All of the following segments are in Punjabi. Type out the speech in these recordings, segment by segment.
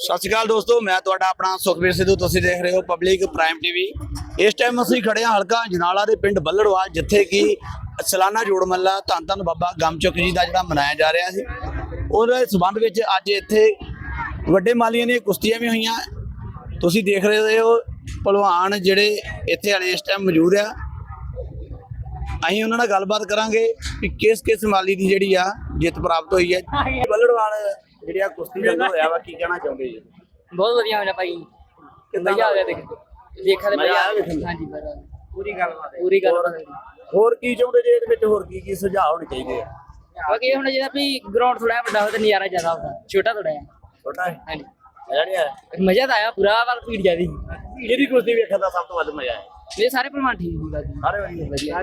ਸਤਿ ਸ਼੍ਰੀ ਅਕਾਲ ਦੋਸਤੋ, ਮੈਂ ਤੁਹਾਡਾ ਆਪਣਾ ਸੁਖਬੀਰ ਸਿੱਧੂ, ਤੁਸੀਂ ਦੇਖ ਰਹੇ ਹੋ ਪਬਲਿਕ ਪ੍ਰਾਈਮ ਟੀਵੀ ਇਸ ਟਾਈਮ ਅਸੀਂ ਖੜੇ ਹਾਂ ਹਲਕਾ ਜਨਾਲਾ ਦੇ ਪਿੰਡ ਬੱਲੜਵਾਲ, ਜਿੱਥੇ ਕਿ ਸਾਲਾਨਾ ਜੋੜ ਮੱਲਾ ਧੰਨ ਧੰਨ ਬਾਬਾ ਗਮਚੁਕ ਜੀ ਦਾ ਜਿਹੜਾ ਮਨਾਇਆ ਜਾ ਰਿਹਾ ਸੀ। ਉਹਦੇ ਸਬੰਧ ਵਿੱਚ ਅੱਜ ਇੱਥੇ ਵੱਡੇ ਮਾਲੀਆਂ ਦੀਆਂ ਕੁਸ਼ਤੀਆਂ ਵੀ ਹੋਈਆਂ। ਤੁਸੀਂ ਦੇਖ ਰਹੇ ਹੋ ਪਹਿਲਵਾਨ ਜਿਹੜੇ ਇੱਥੇ ਵਾਲੇ ਇਸ ਟਾਈਮ ਮੌਜੂਦ ਆ। ਅਸੀਂ ਉਹਨਾਂ ਨਾਲ ਗੱਲਬਾਤ ਕਰਾਂਗੇ ਕਿ ਕਿਸ ਕਿਸ ਮਾਲੀ ਦੀ ਜਿਹੜੀ ਆ ਜਿੱਤ ਪ੍ਰਾਪਤ ਹੋਈ ਹੈ। ਬੱਲੜਵਾਲ ਜਿਹੜੀ ਆ ਕੁਸ਼ਤੀ ਜੰਗ ਹੋਇਆ ਵਾ ਕੀ ਕਹਿਣਾ ਚਾਹੁੰਦੇ ਜੀ? ਬਹੁਤ ਵਧੀਆ ਹੋਇਆ ਭਾਈ। ਕਿੱਦਾਂ ਮਜ਼ਾ ਆ ਗਿਆ ਦੇਖ ਦੇਖਾ ਤੇ ਮਜ਼ਾ ਦਾ? ਹਾਂਜੀ ਮਜ਼ਾ। ਪੂਰੀ ਗੱਲਬਾਤ ਪੂਰੀ ਗੱਲ ਹੋਰ ਕੀ ਚਾਹੁੰਦੇ ਜੇ ਇਹਦੇ ਵਿੱਚ? ਹੋਰ ਕੀ ਕੀ ਸੁਝਾਅ ਹੋਣੇ ਚਾਹੀਦੇ ਆ? ਬਾਕੀ ਇਹ ਹੁਣ ਜਿਹਦਾ ਵੀ ਗਰਾਊਂਡ ਥੋੜਾ ਵੱਡਾ ਹੋਵੇ ਤੇ ਨਜ਼ਾਰਾ ਜ਼ਿਆਦਾ ਹੁੰਦਾ ਛੋਟਾ ਥੋੜਾ ਹੈ ਛੋਟਾ ਹੈ? ਹਾਂਜੀ। ਮਜ਼ਾ ਨਹੀਂ ਆਇਆ? ਮਜ਼ਾ ਤਾਂ ਆਇਆ ਪੂਰਾ ਪਰ ਭੀੜ ਜਿਆਦੀ ਕਿਹਦੀ ਕੁਸ਼ਤੀ ਵੇਖਣ ਦਾ ਸਭ ਤੋਂ ਵੱਧ ਮਜ਼ਾ ਆਇਆ ਇਹ ਸਾਰੇ ਭਲਵਾਨ ਠੀਕ ਸੀ ਬਾਕੀ। ਸਾਰੇ ਵਧੀਆ। ਵਧੀਆ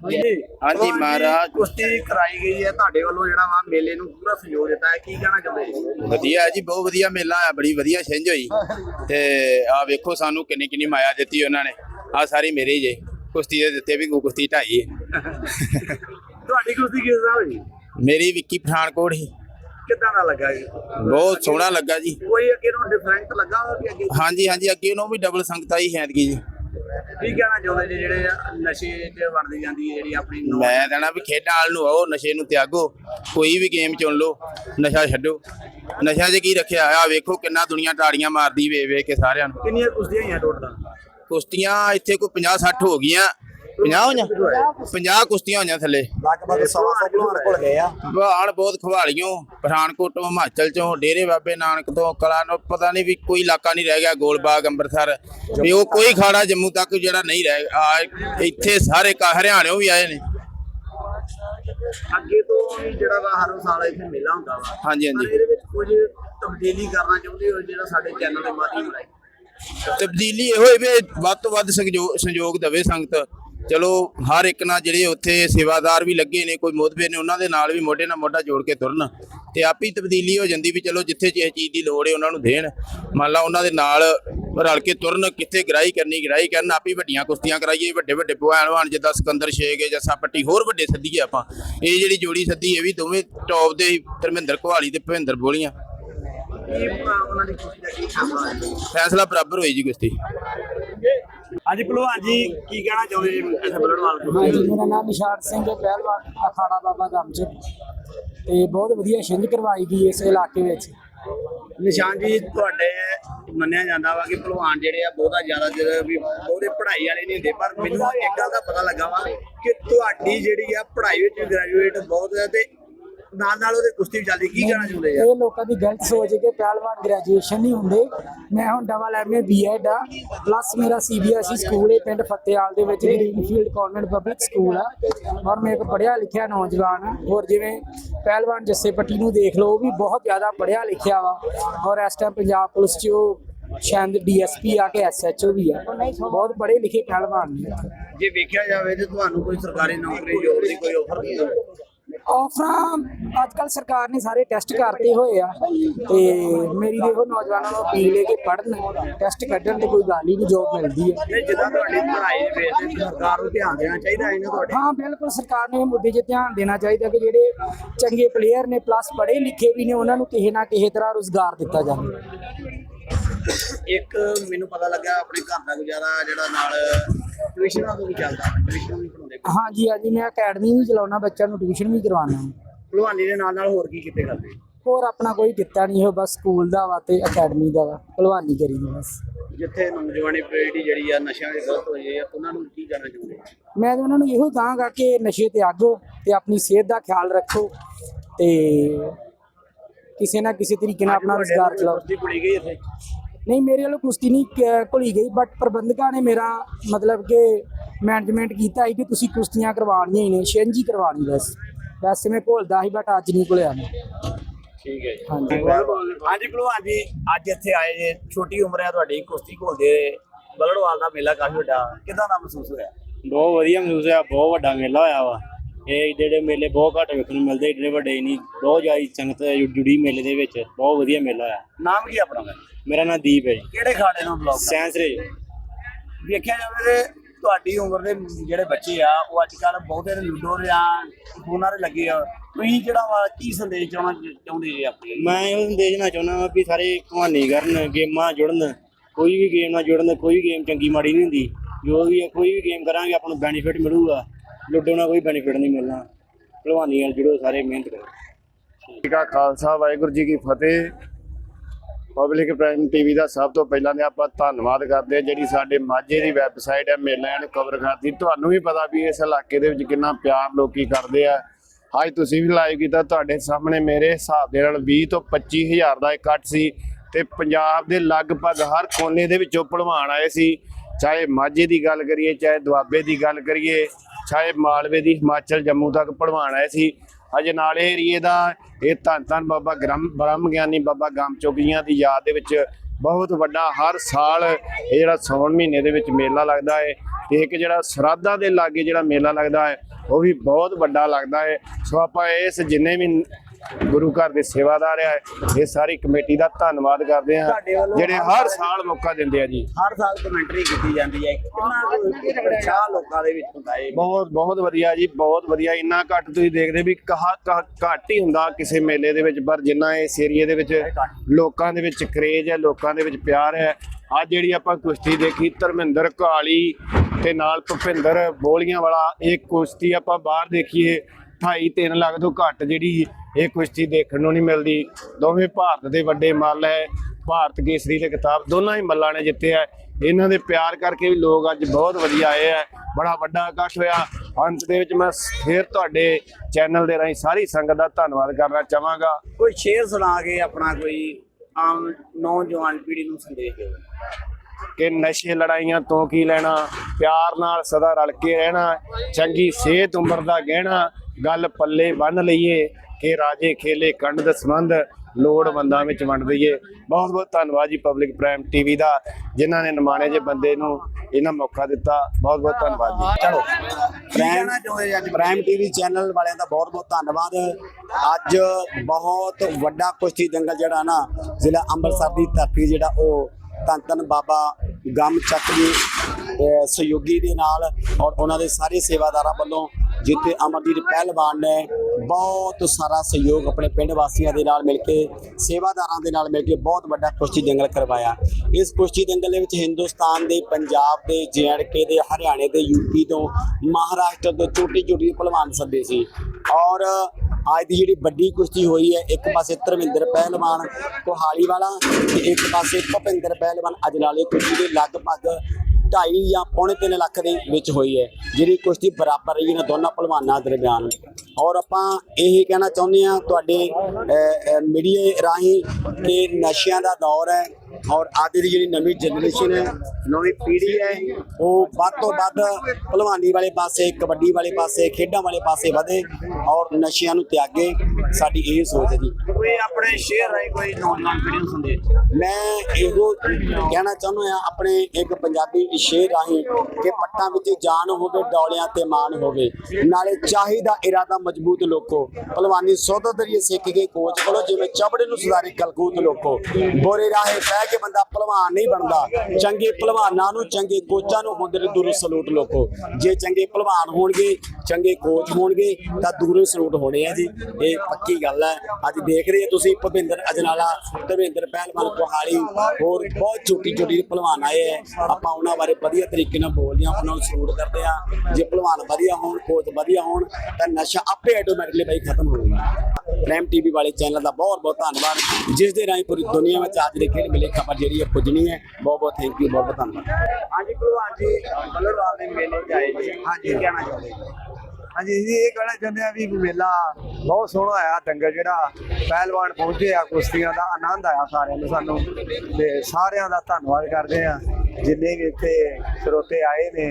ਹਾਂਜੀ। ਮਹਾਰਾਜ। ਕੁਸ਼ਤੀ ਕਰਾਈ ਗਈ ਹੈ। ਤੁਹਾਡੇ ਵੱਲੋਂ ਜਿਹੜਾ ਵਾ ਮੇਲੇ ਨੂੰ ਪੂਰਾ ਸਹਿਯੋਗ ਦਿੱਤਾ ਹੈ। ਕੀ ਕਹਿਣਾ ਚਾਹੁੰਦੇ ਜੀ? ਵਧੀਆ ਜੀ ਬਹੁਤ ਵਧੀਆ ਮੇਲਾ ਆ ਬੜੀ ਵਧੀਆ ਛਿੰਝ ਹੋਈ। ਤੇ ਆ ਵੇਖੋ ਸਾਨੂੰ ਕਿੰਨੀ ਕਿੰਨੀ ਮਾਇਆ ਦਿੱਤੀ ਉਹਨਾਂ ਨੇ। ਆ ਸਾਰੀ ਮੇਰੀ ਜੇ ਕੁਸ਼ਤੀ ਦੇ ਦਿੱਤੇ ਵੀ ਕੁਸ਼ਤੀ ਢਾਈ ਹੈ ਤੁਹਾਡੀ ਕੁਸ਼ਤੀ ਕਿਸ ਤਰ੍ਹਾਂ ਹੋਈ? ਮੇਰੀ ਵਿੱਕੀ ਪਠਾਨਕੋਟ ਹੀ। ਕਿੱਦਾਂ ਦਾ ਲੱਗਾ ਜੀ? ਬਹੁਤ ਸੋਹਣਾ ਲੱਗਾ ਜੀ। ਕੋਈ ਅੱਗੇ ਨੂੰ ਡਿਫਰੈਂਟ ਲੱਗਾ ਵਾ ਕਿ ਅੱਗੇ? ਹਾਂਜੀ ਹਾਂਜੀ ਅੱਗੇ ਨੂੰ ਵੀ ਡਬਲ ਸੰਗਤ ਆਈ ਹੈਦਗੀ ਜੀ। ਕੀ ਕਹਿਣਾ ਚਾਹੁੰਦੇ ਜੀ ਜਿਹੜੇ ਨਸ਼ੇ 'ਚ ਵੜਦੀ ਜਾਂਦੀ ਹੈ ਜਿਹੜੀ ਆਪਣੀ ਨੌ- ਮੈਂ ਕਹਿਣਾ ਵੀ ਖੇਡਾਂ ਵਾਲ ਨੂੰ ਆਓ ਨਸ਼ੇ ਨੂੰ ਤਿਆਗੋ ਕੋਈ ਵੀ ਗੇਮ ਚੁਣ ਲਓ ਨਸ਼ਾ ਛੱਡੋ। ਨਸ਼ਾ 'ਚ ਕੀ ਰੱਖਿਆ ਆ ਵੇਖੋ ਕਿੰਨਾ ਦੁਨੀਆ ਟਾੜੀਆਂ ਮਾਰਦੀ ਵੇ ਵੇ ਕੇ ਸਾਰਿਆਂ ਨੂੰ। ਕਿੰਨੀਆਂ ਕੁਸ਼ਤੀਆਂ ਹੋਈਆਂ ਟੋਟਲ ਕੁਸ਼ਤੀਆਂ ਇੱਥੇ ਕੋਈ 50 60 ਹੋ ਗਈਆਂ। 50 ਹੋਈਆਂ? 50 ਕੁਸ਼ਤੀਆਂ ਹੋਈਆਂ ਥੱਲੇ। ਲਗਭਗ 100 ਭਲਵਾਨ ਕੋਲ ਗਏ ਆ। ਬਾਣ ਬਹੁਤ ਖਵਾਲੀਆਂ ਪਠਾਨਕੋਟ ਤੋਂ ਹਿਮਾਚਲ ਚੋਂ ਡੇਰੇ ਬਾਬੇ ਨਾਨਕ ਤੋਂ ਕਲਾ ਨੂੰ ਪਤਾ ਨਹੀਂ ਵੀ ਕੋਈ ਇਲਾਕਾ ਨਹੀਂ ਰਹਿ ਗਿਆ ਗੋਲਬਾਗ ਅੰਮ੍ਰਿਤਸਰ। ਵੀ ਉਹ ਕੋਈ ਖਾੜਾ ਜੰਮੂ ਤੱਕ ਜਿਹੜਾ ਨਹੀਂ ਰਹਿ ਆ ਇੱਥੇ ਸਾਰੇ ਕਾ ਹਰਿਆਣਿਓਂ ਵੀ ਆਏ ਨੇ। ਅੱਗੇ ਤੋਂ ਵੀ ਜਿਹੜਾ ਵਾ ਹਰ ਸਾਲ ਇੱਥੇ ਮੇਲਾ ਹੁੰਦਾ ਵਾ ਹਾਂਜੀ ਹਾਂਜੀ। ਇਹਦੇ ਵਿੱਚ ਕੁਝ ਤਬਦੀਲੀ ਕਰਨਾ ਚਾਹੁੰਦੇ ਹੋ ਜਿਹੜਾ ਸਾਡੇ ਚੈਨਲ ਦੇ ਮਾਧਿਅਮ ਰਾਹੀਂ? ਤਬਦੀਲੀ ਇਹੋ ਹੈ ਵੀ ਵੱਧ ਤੋਂ ਵੱਧ ਸੰਯੋਗ ਦੇਵੇ ਸੰਗਤ। ਚਲੋ, ਹਰ ਇੱਕ ਨਾਲ ਜਿਹੜੇ ਉੱਥੇ ਸੇਵਾਦਾਰ ਵੀ ਲੱਗੇ ਨੇ, ਕੋਈ ਮੋਦਬੇ ਨੇ, ਉਹਨਾਂ ਦੇ ਨਾਲ ਵੀ ਮੋਢੇ ਨਾਲ ਮੋਢਾ ਜੋੜ ਕੇ ਤੁਰਨ। ਤੇ ਆਪੀ ਤਬਦੀਲੀ ਹੋ ਜਾਂਦੀ ਵੀ ਚਲੋ, ਜਿੱਥੇ ਜਿਸ ਚੀਜ਼ ਦੀ ਲੋੜ ਹੈ ਉਹਨਾਂ ਨੂੰ ਦੇਣ। ਮੰਨ ਲਾ ਉਹਨਾਂ ਦੇ ਨਾਲ ਰਲ ਕੇ ਤੁਰਨ, ਕਿੱਥੇ ਗ੍ਰਾਈ ਕਰਨੀ ਗ੍ਰਾਈ ਕਰਨ, ਆਪੀ ਵੱਡੀਆਂ ਕੁਸ਼ਤੀਆਂ ਕਰਾਈਏ, ਵੱਡੇ ਵੱਡੇ ਪਹਿਲਵਾਨ ਜਿੱਦਾਂ ਸਿਕੰਦਰ ਸ਼ੇਖ ਹੈ ਜੱਸਾ ਪੱਟੀ ਹੋਰ ਵੱਡੇ ਸੱਦੀਏ ਆਪਾਂ। ਇਹ ਜਿਹੜੀ ਜੋੜੀ ਸੱਦੀ, ਇਹ ਵੀ ਦੋਵੇਂ ਟੌਪ ਦੇ ਧਰਮਿੰਦਰ ਕੁਹਾਲੀ ਤੇ ਭਵਿੰਦਰ ਬੋਲੀਆਂ। ਕੀ ਅ, ਉਹਨਾਂ ਦੀ ਖੁਸ਼ੀ ਦਾ ਕੀ ਫੈਸਲਾ ਹੈ ਫੈਸਲਾ ਬਰਾਬਰ ਹੋਈ ਜੀ ਕੁਸ਼ਤੀ। ਹਾਂਜੀ ਭਲਵਾਨ ਜੀ ਕੀ ਕਹਿਣਾ ਚਾਹੁੰਦੇ ਜੀ ਇੱਥੇ ਬਲੜਵਾਲ ਹਾਂਜੀ ਮੇਰਾ ਨਾਮ ਨਿਸ਼ਾਨ ਸਿੰਘ ਹੈ ਪਹਿਲਵਾਨ ਅਖਾੜਾ ਬਾਬਾ ਗਮਚ ਤੇ ਬਹੁਤ ਵਧੀਆ ਛਿੰਝ ਕਰਵਾਈ ਗਈ ਇਸ ਇਲਾਕੇ ਵਿੱਚ। ਨਿਸ਼ਾਨ ਜੀ ਤੁਹਾਡੇ ਮੰਨਿਆ ਜਾਂਦਾ ਵਾ ਕਿ ਭਲਵਾਨ ਜਿਹੜੇ ਆ ਬਹੁਤਾ ਜ਼ਿਆਦਾ ਜਿਹੜੇ ਵੀ ਬਹੁਤੇ ਪੜ੍ਹਾਈ ਵਾਲੇ ਨਹੀਂ ਹੁੰਦੇ ਪਰ ਮੈਨੂੰ ਇੱਕ ਗੱਲ ਦਾ ਪਤਾ ਲੱਗਾ ਵਾ ਕਿ ਤੁਹਾਡੀ ਜਿਹੜੀ ਆ ਪੜ੍ਹਾਈ ਵਿੱਚ ਗ੍ਰੈਜੂਏਟ ਬਹੁਤ ਹੈ ਤੇ ਨਾਲ ਨਾਲ ਉਹਦੇ ਕੁਸ਼ਤੀ ਵੀ ਚੱਲਦੀ ਕੀ ਕਹਿਣਾ ਚਾਹੁੰਦੇ ਆ? ਇਹ ਲੋਕਾਂ ਦੀ ਗਲਤ ਸੋਚ ਹੈ ਕਿ ਪਹਿਲਵਾਨ ਗ੍ਰੈਜੂਏਸ਼ਨ ਨਹੀਂ ਹੁੰਦੇ। ਮੈਂ ਹੁਣ ਡਬਲ ਐਮਏ ਬੀਐਡ ਆ। ਪਲੱਸ ਮੇਰਾ ਸੀਬੀਐਸਈ ਸਕੂਲ ਹੈ ਪਿੰਡ ਫਤਿਆਲ ਦੇ ਵਿੱਚ ਗ੍ਰੀਨਫੀਲਡ ਕਨਵੈਂਟ ਪਬਲਿਕ ਸਕੂਲ ਆ। ਔਰ ਮੈਂ ਇੱਕ ਪੜ੍ਹਿਆ ਲਿਖਿਆ ਨੌਜਵਾਨ ਆ। ਔਰ ਜਿਵੇਂ ਪਹਿਲਵਾਨ ਜੱਸੇ ਪੱਟੀ ਨੂੰ ਦੇਖ ਲਓ ਉਹ ਵੀ ਬਹੁਤ ਜ਼ਿਆਦਾ ਪੜ੍ਹਿਆ ਲਿਖਿਆ ਵਾ। ਔਰ ਇਸ ਟਾਈਮ ਪੰਜਾਬ ਪੁਲਿਸ 'ਚ ਉਹ ਸ਼ਾਇਦ ਡੀਐਸਪੀ ਆ ਕੇ ਐਸਐਚਓ ਵੀ ਆ। ਬਹੁਤ ਪੜ੍ਹੇ ਲਿਖੇ ਪਹਿਲਵਾਨ ਨੇ। ਜੇ ਵੇਖਿਆ ਜਾਵੇ ਤੇ ਤੁਹਾਨੂੰ ਕੋਈ ਸਰਕਾਰੀ ਨੌਕਰੀ ਜੋਬ ਦੀ ਕੋਈ ਆਫਰ ਨਹੀਂ ਹੈ ਆਫਰਾਂ ਅੱਜ ਕੱਲ ਸਰਕਾਰ ਨੇ ਸਾਰੇ ਟੈਸਟ ਕਰਤੇ ਹੋਏ ਆ ਤੇ ਮੇਰੀ ਦੇਖੋ ਨੌਜਵਾਨਾਂ ਨੂੰ ਅਪੀਲ ਹੈ ਕਿ ਪੜ੍ਹਨ ਟੈਸਟ ਕੱਢਣ ਤੇ ਕੋਈ ਗੱਲ ਹੀ ਨਹੀਂ ਜੋਬ ਮਿਲਦੀ ਹੈ। ਨਹੀਂ ਜਿੱਦਾਂ ਤੁਹਾਡੀ ਪੜ੍ਹਾਈ ਦੇ ਤੇ ਸਰਕਾਰ ਨੂੰ ਧਿਆਨ ਦੇਣਾ ਚਾਹੀਦਾ ਇਹਨਾਂ ਤੁਹਾਡੇ? ਹਾਂ ਬਿਲਕੁਲ ਸਰਕਾਰ ਨੂੰ ਇਹ ਮੁੱਦੇ 'ਤੇ ਧਿਆਨ ਦੇਣਾ ਚਾਹੀਦਾ ਕਿ ਜਿਹੜੇ ਚੰਗੇ ਪਲੇਅਰ ਨੇ ਪਲੱਸ ਪੜ੍ਹੇ ਲਿਖੇ ਵੀ ਨੇ ਉਹਨਾਂ ਨੂੰ ਕਿਸੇ ਨਾ ਕਿਸੇ ਤਰ੍ਹਾਂ ਰੋਜ਼ਗਾਰ ਦਿੱਤਾ ਜਾਵੇ। ਇੱਕ ਮੈਨੂੰ ਪਤਾ ਲੱਗਾ ਆਪਣੇ ਘਰ ਦਾ ਗੁਜ਼ਾਰਾ ਜਿਹੜਾ ਨਾਲ ਟਿਊਸ਼ਨਾਂ ਤੋਂ ਵੀ ਚੱਲਦਾ ਟਿਊਸ਼ਨ ਵੀ ਹਾਂਜੀ ਹਾਂਜੀ ਮੈਂ ਅਕੈਡਮੀ ਵੀ ਚਲਾਉਣਾ ਬੱਚਿਆਂ ਨੂੰ ਟਿਊਸ਼ਨ ਵੀ ਕਰਵਾਉਣਾ ਭਲਵਾਨੀ ਦੇ ਨਾਲ ਨਾਲ ਹੋਰ ਕੀ ਕਿਤੇ ਕਰਦੇ? ਹੋਰ ਆਪਣਾ ਕੋਈ ਕਿੱਤਾ ਨਹੀਂ ਉਹ ਬਸ ਸਕੂਲ ਦਾ ਵਾ ਤੇ ਅਕੈਡਮੀ ਦਾ ਵਾ ਭਲਵਾਨੀ ਕਰੀ ਦੀ ਬਸ। ਜਿੱਥੇ ਨੌਜਵਾਨੀ ਪੀੜ੍ਹੀ ਜਿਹੜੀ ਆ ਨਸ਼ਿਆਂ ਦੇ ਗਲਤ ਹੋਈ ਹੈ ਉਹਨਾਂ ਨੂੰ ਕੀ ਕਰਨਾ ਚਾਹੁੰਦੇ ਆ? ਮੈਂ ਤਾਂ ਉਹਨਾਂ ਨੂੰ ਇਹੋ ਕਹਾਂਗਾ ਕਿ ਨਸ਼ੇ ਤਿਆਗੋ ਤੇ ਆਪਣੀ ਸਿਹਤ ਦਾ ਖਿਆਲ ਰੱਖੋ ਤੇ ਕਿਸੇ ਨਾ ਕਿਸੇ ਤਰੀਕੇ ਨਾਲ ਆਪਣਾ ਰੋਜ਼ਗਾਰ ਚਲਾਓ। ਕੁੜੀ ਗਈ ਇੱਥੇ? ਨਹੀਂ ਮੇਰੇ ਵੱਲੋਂ ਕੁਸ਼ਤੀ ਨਹੀਂ ਘੁਲੀ ਗਈ ਬਟ ਪ੍ਰਬੰਧਕਾਂ ਨੇ ਮੇਰਾ ਮਤਲਬ ਕਿ ਮੈਨੇਜਮੈਂਟ ਕੀਤਾ ਹੈ ਕਿ ਤੁਸੀਂ ਕੁਸ਼ਤੀਆਂ ਕਰਵਾਉਣੀਆਂ ਹੀ ਨੇ ਛਿੰਝ ਹੀ ਕਰਵਾਉਣੀ ਬਸ। ਵੈਸੇ ਮੈਂ ਘੋਲਦਾ ਸੀ ਬਟ ਅੱਜ ਨਹੀਂ ਘੁਲਿਆ ਮੈਂ। ਠੀਕ ਹੈ ਜੀ। ਹਾਂਜੀ। ਹਾਂਜੀ ਭਲਵਾਨ ਜੀ ਅੱਜ ਇੱਥੇ ਆਏ ਜੇ ਛੋਟੀ ਉਮਰ ਹੈ ਤੁਹਾਡੀ ਕੁਸ਼ਤੀ ਘੋਲਦੇ ਬਲੜਵਾਲ ਦਾ ਮੇਲਾ ਕਾਫੀ ਵੱਡਾ ਕਿਦਾਂ ਦਾ ਮਹਿਸੂਸ ਹੋਇਆ? ਬਹੁਤ ਵਧੀਆ ਮਹਿਸੂਸ ਹੋਇਆ ਬਹੁਤ ਵੱਡਾ ਮੇਲਾ ਹੋਇਆ ਵਾ। ਇਹ ਜਿਹੜੇ ਮੇਲੇ ਬਹੁਤ ਘੱਟ ਵੇਖਣ ਨੂੰ ਮਿਲਦੇ ਏਡੇ ਵੱਡੇ ਨਹੀਂ ਬਹੁਤ ਜ਼ਿਆਦਾ ਸੰਗਤ ਜੁੜੀ ਮੇਲੇ ਦੇ ਵਿੱਚ ਬਹੁਤ ਵਧੀਆ ਮੇਲਾ ਹੋਇਆ। ਨਾਮ ਕੀ ਆਪਣਾ? ਮੇਰਾ ਨਾਮ ਦੀਪ ਹੈ ਜੀ। ਕਿਹੜੇ ਖਾੜੇ ਨੂੰ ਬਲੌਗ ਸਾਇੰਸ ਰੇ ਵੇਖਿਆ ਜਾਵੇ ਤੇ ਤੁਹਾਡੀ ਉਮਰ ਦੇ ਜਿਹੜੇ ਬੱਚੇ ਆ ਉਹ ਅੱਜ ਕੱਲ ਬਹੁਤੇ ਨੇ ਲੂਡੋ ਜਾਂ ਫੋਨਾਂ 'ਤੇ ਲੱਗੇ ਆ। ਤੁਸੀਂ ਜਿਹੜਾ ਵਾ ਕੀ ਸੰਦੇਸ਼ ਚਾਹਣਾ ਚਾਹੁੰਦੇ ਜੀ ਆਪਣੇ ਮੈਂ ਇਹ ਸੰਦੇਸ਼ ਦੇਣਾ ਚਾਹੁੰਦਾ ਵਾਂ ਵੀ ਸਾਰੇ ਕਹਾਣੀ ਕਰਨ ਗੇਮਾਂ ਜੁੜਨ ਕੋਈ ਵੀ ਗੇਮ ਨਾਲ ਜੁੜਨ ਕੋਈ ਵੀ ਗੇਮ ਚੰਗੀ ਮਾੜੀ ਨਹੀਂ ਹੁੰਦੀ। ਜੋ ਵੀ ਹੈ ਕੋਈ ਵੀ ਗੇਮ ਕਰਾਂਗੇ ਆਪਾਂ ਨੂੰ ਬੈਨੀਫਿਟ ਮਿਲੂਗਾ। ਲੁੱਡੋ ਨਾਲ ਕੋਈ ਬੈਨੀਫਿਟ ਨਹੀਂ ਮਿਲਣਾ। ਭਲਵਾਨੀ ਨਾਲ ਜੁੜੋ ਸਾਰੇ ਮਿਹਨਤ ਕਰੋ। ਜੀ ਕਾ ਖਾਲਸਾ ਵਾਹਿਗੁਰੂ ਜੀ ਕੀ ਫਤਿਹ। ਪਬਲਿਕ ਪ੍ਰਾਈਮ ਟੀਵੀ ਦਾ ਸਭ ਤੋਂ ਪਹਿਲਾਂ ਤੇ ਆਪਾਂ ਧੰਨਵਾਦ ਕਰਦੇ ਹਾਂ ਜਿਹੜੀ ਸਾਡੇ ਮਾਝੇ ਦੀ ਵੈਬਸਾਈਟ ਹੈ ਮੇਲਿਆਂ ਨੂੰ ਕਵਰ ਕਰਦੀ। ਤੁਹਾਨੂੰ ਵੀ ਪਤਾ ਵੀ ਇਸ ਇਲਾਕੇ ਦੇ ਵਿੱਚ ਕਿੰਨਾ ਪਿਆਰ ਲੋਕੀ ਕਰਦੇ ਆ। ਅੱਜ ਤੁਸੀਂ ਵੀ ਲਾਈਵ ਕੀਤਾ, ਤੁਹਾਡੇ ਸਾਹਮਣੇ ਮੇਰੇ ਹਿਸਾਬ ਦੇ ਨਾਲ 20 ਤੋਂ 25 ਹਜ਼ਾਰ ਦਾ ਇਕੱਠ ਸੀ ਤੇ ਪੰਜਾਬ ਦੇ ਲਗਭਗ ਹਰ ਕੋਨੇ ਦੇ ਵਿੱਚੋਂ ਭਲਵਾਨ ਆਏ ਸੀ। ਚਾਹੇ ਮਾਝੇ ਦੀ ਗੱਲ ਕਰੀਏ, ਚਾਹੇ ਦੁਆਬੇ ਦੀ ਗੱਲ ਕਰੀਏ, ਚਾਹੇ ਮਾਲਵੇ ਦੀ ਹਿਮਾਚਲ, ਜੰਮੂ ਤੱਕ ਭਲਵਾਨ ਆਏ ਸੀ। ਅਜਨਾਲੇ ਏਰੀਏ ਦਾ ਇਹ ਧੰਨ ਧੰਨ ਬਾਬਾ ਗ੍ਰਮ ਬ੍ਰਹਮ ਗਿਆਨੀ ਬਾਬਾ ਗਾਮਚੋਕ ਜੀਆਂ ਦੀ ਯਾਦ ਦੇ ਵਿੱਚ ਬਹੁਤ ਵੱਡਾ ਹਰ ਸਾਲ ਇਹ ਜਿਹੜਾ ਸੌਣ ਮਹੀਨੇ ਦੇ ਵਿੱਚ ਮੇਲਾ ਲੱਗਦਾ ਹੈ ਤੇ ਇੱਕ ਜਿਹੜਾ ਸਰਾਧਾ ਦੇ ਲਾਗੇ ਜਿਹੜਾ ਮੇਲਾ ਲੱਗਦਾ ਹੈ ਉਹ ਵੀ ਬਹੁਤ ਵੱਡਾ ਲੱਗਦਾ ਹੈ ਸੋ ਆਪਾਂ ਇਸ ਜਿੰਨੇ ਵੀ ਗੁਰੂ ਘਰ ਦੇ ਸੇਵਾਦਾਰ ਆ। ਇਹ ਸਾਰੀ ਕਮੇਟੀ ਦਾ ਧੰਨਵਾਦ ਕਰਦੇ ਵੱਲੋਂ ਜਿਹੜੇ ਹਰ ਸਾਲ ਮੌਕਾ ਦਿੰਦੇ ਆ ਜੀ। ਹਰ ਸਾਲ ਕਮੈਂਟਰੀ ਕੀਤੀ ਜਾਂਦੀ ਹੈ। ਕਿੰਨਾ ਉਤਸ਼ਾਹ ਲੋਕਾਂ ਦੇ ਵਿੱਚ ਹੁੰਦਾ ਹੈ ਬਹੁਤ ਬਹੁਤ ਵਧੀਆ ਜੀ ਬਹੁਤ ਵਧੀਆ। ਇੰਨਾ ਘੱਟ ਤੁਸੀਂ ਦੇਖਦੇ ਵੀ ਕਹਾ ਘੱਟ ਹੀ ਹੁੰਦਾ ਕਿਸੇ ਮੇਲੇ ਦੇ ਵਿੱਚ ਪਰ ਜਿੰਨਾ ਇਸ ਏਰੀਏ ਦੇ ਵਿੱਚ ਲੋਕਾਂ ਦੇ ਵਿੱਚ ਕਰੇਜ ਹੈ ਲੋਕਾਂ ਦੇ ਵਿੱਚ ਪਿਆਰ ਹੈ। ਅੱਜ ਜਿਹੜੀ ਆਪਾਂ ਕੁਸ਼ਤੀ ਦੇਖੀ ਧਰਮਿੰਦਰ ਕਾਲੀ ਤੇ ਨਾਲ ਭੁਪਿੰਦਰ ਬੋਲੀਆਂ ਵਾਲਾ ਇਹ ਕੁਸ਼ਤੀ ਆਪਾਂ ਬਾਹਰ ਦੇਖੀਏ 2.5 3 ਲੱਖ ਤੋਂ ਘੱਟ ਜਿਹੜੀ ਇਹ ਕੁਸ਼ਤੀ ਦੇਖਣ ਨੂੰ ਨਹੀਂ ਮਿਲਦੀ। ਦੋਵੇਂ ਭਾਰਤ ਦੇ ਵੱਡੇ ਮੱਲ ਹੈ ਭਾਰਤ ਕੇਸਰੀ ਦੇ ਕਿਤਾਬ ਦੋਨਾਂ ਹੀ ਮੱਲਾਂ ਨੇ ਜਿੱਤਿਆ ਇਹਨਾਂ ਦੇ ਪਿਆਰ ਕਰਕੇ ਵੀ ਲੋਕ ਅੱਜ ਬਹੁਤ ਵਧੀਆ ਆਏ ਆ। ਬੜਾ ਵੱਡਾ ਇਕੱਠ ਹੋਇਆ। ਅੰਤ ਦੇ ਵਿੱਚ ਮੈਂ ਫੇਰ ਤੁਹਾਡੇ ਚੈਨਲ ਦੇ ਰਾਹੀਂ ਸਾਰੀ ਸੰਗਤ ਦਾ ਧੰਨਵਾਦ ਕਰਨਾ ਚਾਹਾਂਗਾ। ਕੋਈ ਸ਼ੇਰ ਸੁਣਾ ਕੇ ਆਪਣਾ ਕੋਈ ਆਮ ਨੌਜਵਾਨ ਪੀੜ੍ਹੀ ਨੂੰ ਸੰਦੇਸ਼ ਦਿਓ। ਕਿ ਨਸ਼ੇ ਲੜਾਈਆਂ ਤੋਂ ਕੀ ਲੈਣਾ? ਪਿਆਰ ਨਾਲ ਸਦਾ ਰਲ ਕੇ ਰਹਿਣਾ। ਚੰਗੀ ਸਿਹਤ ਉਮਰ ਦਾ ਗਹਿਣਾ। ਗੱਲ ਪੱਲੇ ਬੰਨ ਲਈਏ। ਕਿ ਰਾਜੇ ਖੇਲੇ ਕੰਡ ਦੇ ਸੰਬੰਧ ਲੋੜਵੰਦਾਂ ਵਿੱਚ ਵੰਡ ਦਈਏ ਬਹੁਤ ਬਹੁਤ ਧੰਨਵਾਦ ਜੀ ਪਬਲਿਕ ਪ੍ਰਾਈਮ ਟੀਵੀ ਦਾ ਜਿਨ੍ਹਾਂ ਨੇ ਨਿਮਾਣੇ ਜੇ ਬੰਦੇ ਨੂੰ ਇਹਨਾਂ ਮੌਕਾ ਦਿੱਤਾ। ਬਹੁਤ ਬਹੁਤ ਧੰਨਵਾਦ ਜੀ। ਚਲੋ। ਪ੍ਰਾਈਮ ਪ੍ਰਾਈਮ ਟੀਵੀ ਚੈਨਲ ਵਾਲਿਆਂ ਦਾ ਬਹੁਤ ਬਹੁਤ ਧੰਨਵਾਦ। ਅੱਜ ਬਹੁਤ ਵੱਡਾ ਕੁਸ਼ਤੀ ਦੰਗਲ ਜਿਹੜਾ ਨਾ ਜ਼ਿਲ੍ਹਾ ਅੰਮ੍ਰਿਤਸਰ ਦੀ ਧਰਤੀ ਜਿਹੜਾ ਉਹ ਧੰਨ ਧੰਨ ਬਾਬਾ ਗਮ ਚੱਕ ਜੀ ਸਹਿਯੋਗੀ ਦੇ ਨਾਲ ਔਰ ਉਹਨਾਂ ਦੇ ਸਾਰੇ ਸੇਵਾਦਾਰਾਂ ਵੱਲੋਂ ਜਿੱਥੇ ਅਮਰਦੀਪ ਪਹਿਲਵਾਨ ਨੇ ਬਹੁਤ ਸਾਰਾ ਸਹਿਯੋਗ ਆਪਣੇ ਪਿੰਡ ਵਾਸੀਆਂ ਦੇ ਨਾਲ ਮਿਲ ਕੇ, ਸੇਵਾਦਾਰਾਂ ਦੇ ਨਾਲ ਮਿਲ ਕੇ ਬਹੁਤ ਵੱਡਾ ਕੁਸ਼ਤੀ ਦੰਗਲ ਕਰਵਾਇਆ। ਇਸ ਕੁਸ਼ਤੀ ਦੰਗਲ ਦੇ ਵਿੱਚ ਹਿੰਦੁਸਤਾਨ ਦੇ, ਪੰਜਾਬ ਦੇ ਕੇ ਦੇ, ਹਰਿਆਣੇ ਦੇ ਯੂਪੀ ਤੋਂ, ਮਹਾਰਾਸ਼ਟਰ ਤੋਂ ਛੋਟੀ ਛੋਟੀ ਪਹਿਲਵਾਨ ਸੱਦੇ ਸੀ। ਔਰ ਅੱਜ ਦੀ ਜਿਹੜੀ ਵੱਡੀ ਕੁਸ਼ਤੀ ਹੋਈ ਹੈ, ਇੱਕ ਪਾਸੇ ਧਰਮਿੰਦਰ ਪਹਿਲਵਾਨ ਕੋਹਾਲੀ ਵਾਲਾ ਤੇ ਇੱਕ ਪਾਸੇ ਭੁਪਿੰਦਰ ਪਹਿਲਵਾਨ ਅਜਨਾਲੇ ਕੁਸ਼ਤੀ ਦੇ ਲਗਭਗ ਢਾਈ ਜਾਂ ਪੌਣੇ 3 ਲੱਖ ਦੇ ਵਿੱਚ ਹੋਈ ਹੈ। ਜਿਹੜੀ ਕੁਸ਼ਤੀ ਬਰਾਬਰ ਰਹੀ ਇਹਨਾਂ ਦੋਨਾਂ ਪਹਿਲਵਾਨਾਂ ਦਰਮਿਆਨ। ਔਰ ਆਪਾਂ ਇਹ ਕਹਿਣਾ ਚਾਹੁੰਦੇ ਹਾਂ, ਤੁਹਾਡੇ ਮੀਡੀਆ ਰਾਹੀਂ ਕਿ ਨਸ਼ਿਆਂ ਦਾ ਦੌਰ ਹੈ ਔਰ ਅੱਜ ਦੀ ਜਿਹੜੀ ਨਵੀਂ ਜਨਰੇਸ਼ਨ ਹੈ ਨਵੀਂ ਪੀੜ੍ਹੀ ਹੈ ਉਹ ਵੱਧ ਤੋਂ ਵੱਧ ਭਲਵਾਨੀ ਵਾਲੇ ਪਾਸੇ ਕਬੱਡੀ ਵਾਲੇ ਪਾਸੇ ਖੇਡਾਂ ਵਾਲੇ ਪਾਸੇ ਵਧੇ ਔਰ ਨਸ਼ਿਆਂ ਨੂੰ ਤਿਆਗੇ ਸਾਡੀ ਇਹ ਸੋਚ ਹੈ ਜੀ। ਕੋਈ ਆਪਣੇ ਸ਼ੇਅਰ ਰਾਹੀਂ ਕੋਈ ਨੌਜਵਾਨ ਪੀੜ੍ਹੀ ਨੂੰ ਸੰਦੇਸ਼? ਮੈਂ ਇਹੋ ਕਹਿਣਾ ਚਾਹੁੰਦਾ ਹਾਂ ਆਪਣੇ ਇੱਕ ਪੰਜਾਬੀ ਸ਼ੇਰ ਰਾਹੀਂ ਕਿ ਪੱਟਾਂ ਵਿੱਚ ਜਾਨ ਹੋਵੇ ਡੌਲਿਆਂ ਤੇ ਮਾਨ ਹੋਵੇ। ਨਾਲੇ ਚਾਹੀਦਾ ਇਰਾਦਾ ਮਜ਼ਬੂਤ ਲੋਕੋ ਭਲਵਾਨੀ ਸੋਧੋ ਦਰੀਏ ਸਿੱਖ ਕੇ ਕੋਚ ਕੋਲੋਂ ਜਿਵੇਂ ਚਬੜੇ ਨੂੰ ਸੁਧਾਰੇ ਕਲਕੂਤ ਲੋਕੋ। ਬੋਰੇ ਰਾਹੇ ਬਹਿ ਕੇ ਬੰਦਾ ਭਲਵਾਨ ਨਹੀਂ ਬਣਦਾ। ਚੰਗੇ ਭਲਵਾਨਾਂ ਨੂੰ, ਚੰਗੇ ਕੋਚਾਂ ਨੂੰ ਹੁੰਦੇ ਦੂਰੋਂ ਸਲੂਟ ਲੋਕੋ। ਜੇ ਚੰਗੇ ਭਲਵਾਨ ਹੋਣਗੇ, ਚੰਗੇ ਕੋਚ ਹੋਣਗੇ, ਤਾਂ ਦੂਰੋਂ ਸਲੂਟ ਹੋਣੇ ਆ ਜੀ। ਇਹ ਪੱਕੀ ਗੱਲ ਹੈ ਅੱਜ ਦੇਖ ਰਹੇ ਤੁਸੀਂ ਭੁਪਿੰਦਰ ਅਜਨਾਲਾ ਧਵਿੰਦਰ ਪਹਿਲਵਾਨ ਕੋਹਾਲੀ, ਹੋਰ ਬਹੁਤ ਛੋਟੀ ਛੋਟੀ ਭਲਵਾਨ ਆਏ ਹੈ ਆਪਾਂ ਉਹਨਾਂ ਬਾਰੇ ਵਧੀਆ ਤਰੀਕੇ ਨਾਲ ਬੋਲਦੇ ਹਾਂ, ਉਹਨਾਂ ਨੂੰ ਸਲੂਟ ਕਰਦੇ ਹਾਂ। ਜੇ ਭਲਵਾਨ ਵਧੀਆ ਹੋਣ, ਕੋਚ ਵਧੀਆ ਹੋਣ, ਤਾਂ ਨਸ਼ਾ ਆਪੇ ਆਟੋਮੈਟਿਕਲੀ ਬਈ ਖਤਮ ਹੋ ਜਾਊਗਾ। ਪ੍ਰਾਈਮ ਟੀਵੀ ਵਾਲੇ ਚੈਨਲ ਦਾ ਬਹੁਤ ਬਹੁਤ ਧੰਨਵਾਦ। ਜਿਸ ਦੇ ਰਾਹੀਂ ਪੂਰੀ ਦੁਨੀਆ ਵਿੱਚ ਅੱਜ ਦੇ ਖੇਡ ਮਿਲੇ। ਖਬਰ ਜਿਹੜੀ ਹੈ ਪੁੱਜਣੀ ਹੈ ਬਹੁਤ ਬਹੁਤ ਥੈਂਕ ਯੂ ਬਹੁਤ ਬਹੁਤ ਧੰਨਵਾਦ। ਹਾਂਜੀ ਭਲਵਾਨ ਜੀ ਬੱਲਰਵਾਲ ਦੇ ਮੇਲੇ ਚ ਆਏ ਜੀ। ਹਾਂਜੀ। ਕਹਿਣਾ ਚਾਹੁੰਦੇ ਹਾਂਜੀ ਜੀ ਇਹ ਕਹਿਣਾ ਚਾਹੁੰਦੇ ਆ ਵੀ ਮੇਲਾ ਬਹੁਤ ਸੋਹਣਾ ਆਇਆ ਦੰਗਲ ਜਿਹੜਾ ਪਹਿਲਵਾਨ ਪਹੁੰਚੇ ਆ ਕੁਸ਼ਤੀਆਂ ਦਾ ਆਨੰਦ ਆਇਆ ਸਾਰਿਆਂ ਨੂੰ ਸਾਨੂੰ। ਤੇ ਸਾਰਿਆਂ ਦਾ ਧੰਨਵਾਦ ਕਰਦੇ ਆ ਜਿੰਨੇ ਵੀ ਇੱਥੇ ਸਰੋਤੇ ਆਏ ਨੇ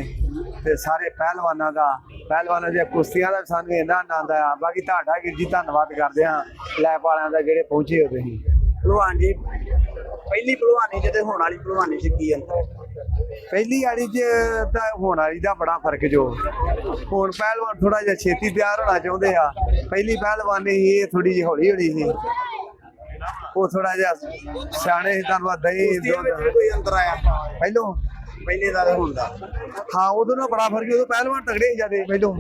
ਤੇ ਸਾਰੇ ਪਹਿਲਵਾਨਾਂ ਦਾ ਪਹਿਲਵਾਨਾਂ ਦੀਆਂ ਕੁਸ਼ਤੀਆਂ ਦਾ ਵੀ ਸਾਨੂੰ ਇੰਨਾ ਆਨੰਦ ਆਇਆ। ਬਾਕੀ ਤੁਹਾਡਾ ਵੀਰ ਜੀ ਧੰਨਵਾਦ ਕਰਦੇ ਆ ਲੈਬ ਵਾਲਿਆਂ ਦਾ ਜਿਹੜੇ ਪਹੁੰਚੇ ਹੋ ਤੁਸੀਂ। ਭਲਵਾਨ ਜੀ ਪਹਿਲੀ ਭਲਵਾਨੀ ਜਿਹਦੇ ਹੋਣ ਵਾਲੀ ਭਲਵਾਨੀ ਚ ਕੀ ਅੰਤਰ ਹੈ? ਪਹਿਲੀ ਵਾਲੀ 'ਚ ਤਾਂ ਹੋਣ ਵਾਲੀ ਦਾ ਬੜਾ ਫ਼ਰਕ ਜੋ। ਹੁਣ ਪਹਿਲਵਾਨ ਥੋੜਾ ਜਿਹਾ ਛੇਤੀ ਤਿਆਰ ਹੋਣਾ ਚਾਹੁੰਦੇ ਆ। ਪਹਿਲੀ ਪਹਿਲਵਾਨੀ ਇਹ ਥੋੜੀ ਜਿਹੀ ਹੌਲੀ ਹੌਲੀ ਸੀ। ਉਹ ਥੋੜਾ ਜਿਹਾ ਸਿਆਣੇ ਸੀ ਤੁਹਾਨੂੰ ਵਿੱਚ ਵੀ ਕੋਈ ਅੰਤਰ ਆਇਆ? ਪਹਿਲੋਂ? ਪਹਿਲੇ ਦਾ ਤੇ ਹੁਣ ਦਾ। ਹਾਂ ਉਦੋਂ ਨਾਲ ਬੜਾ ਫ਼ਰਕ ਉਦੋਂ ਪਹਿਲਵਾਨ ਤਗੜੇ ਜਿਆਦੇ ਪਹਿਲੋਂ।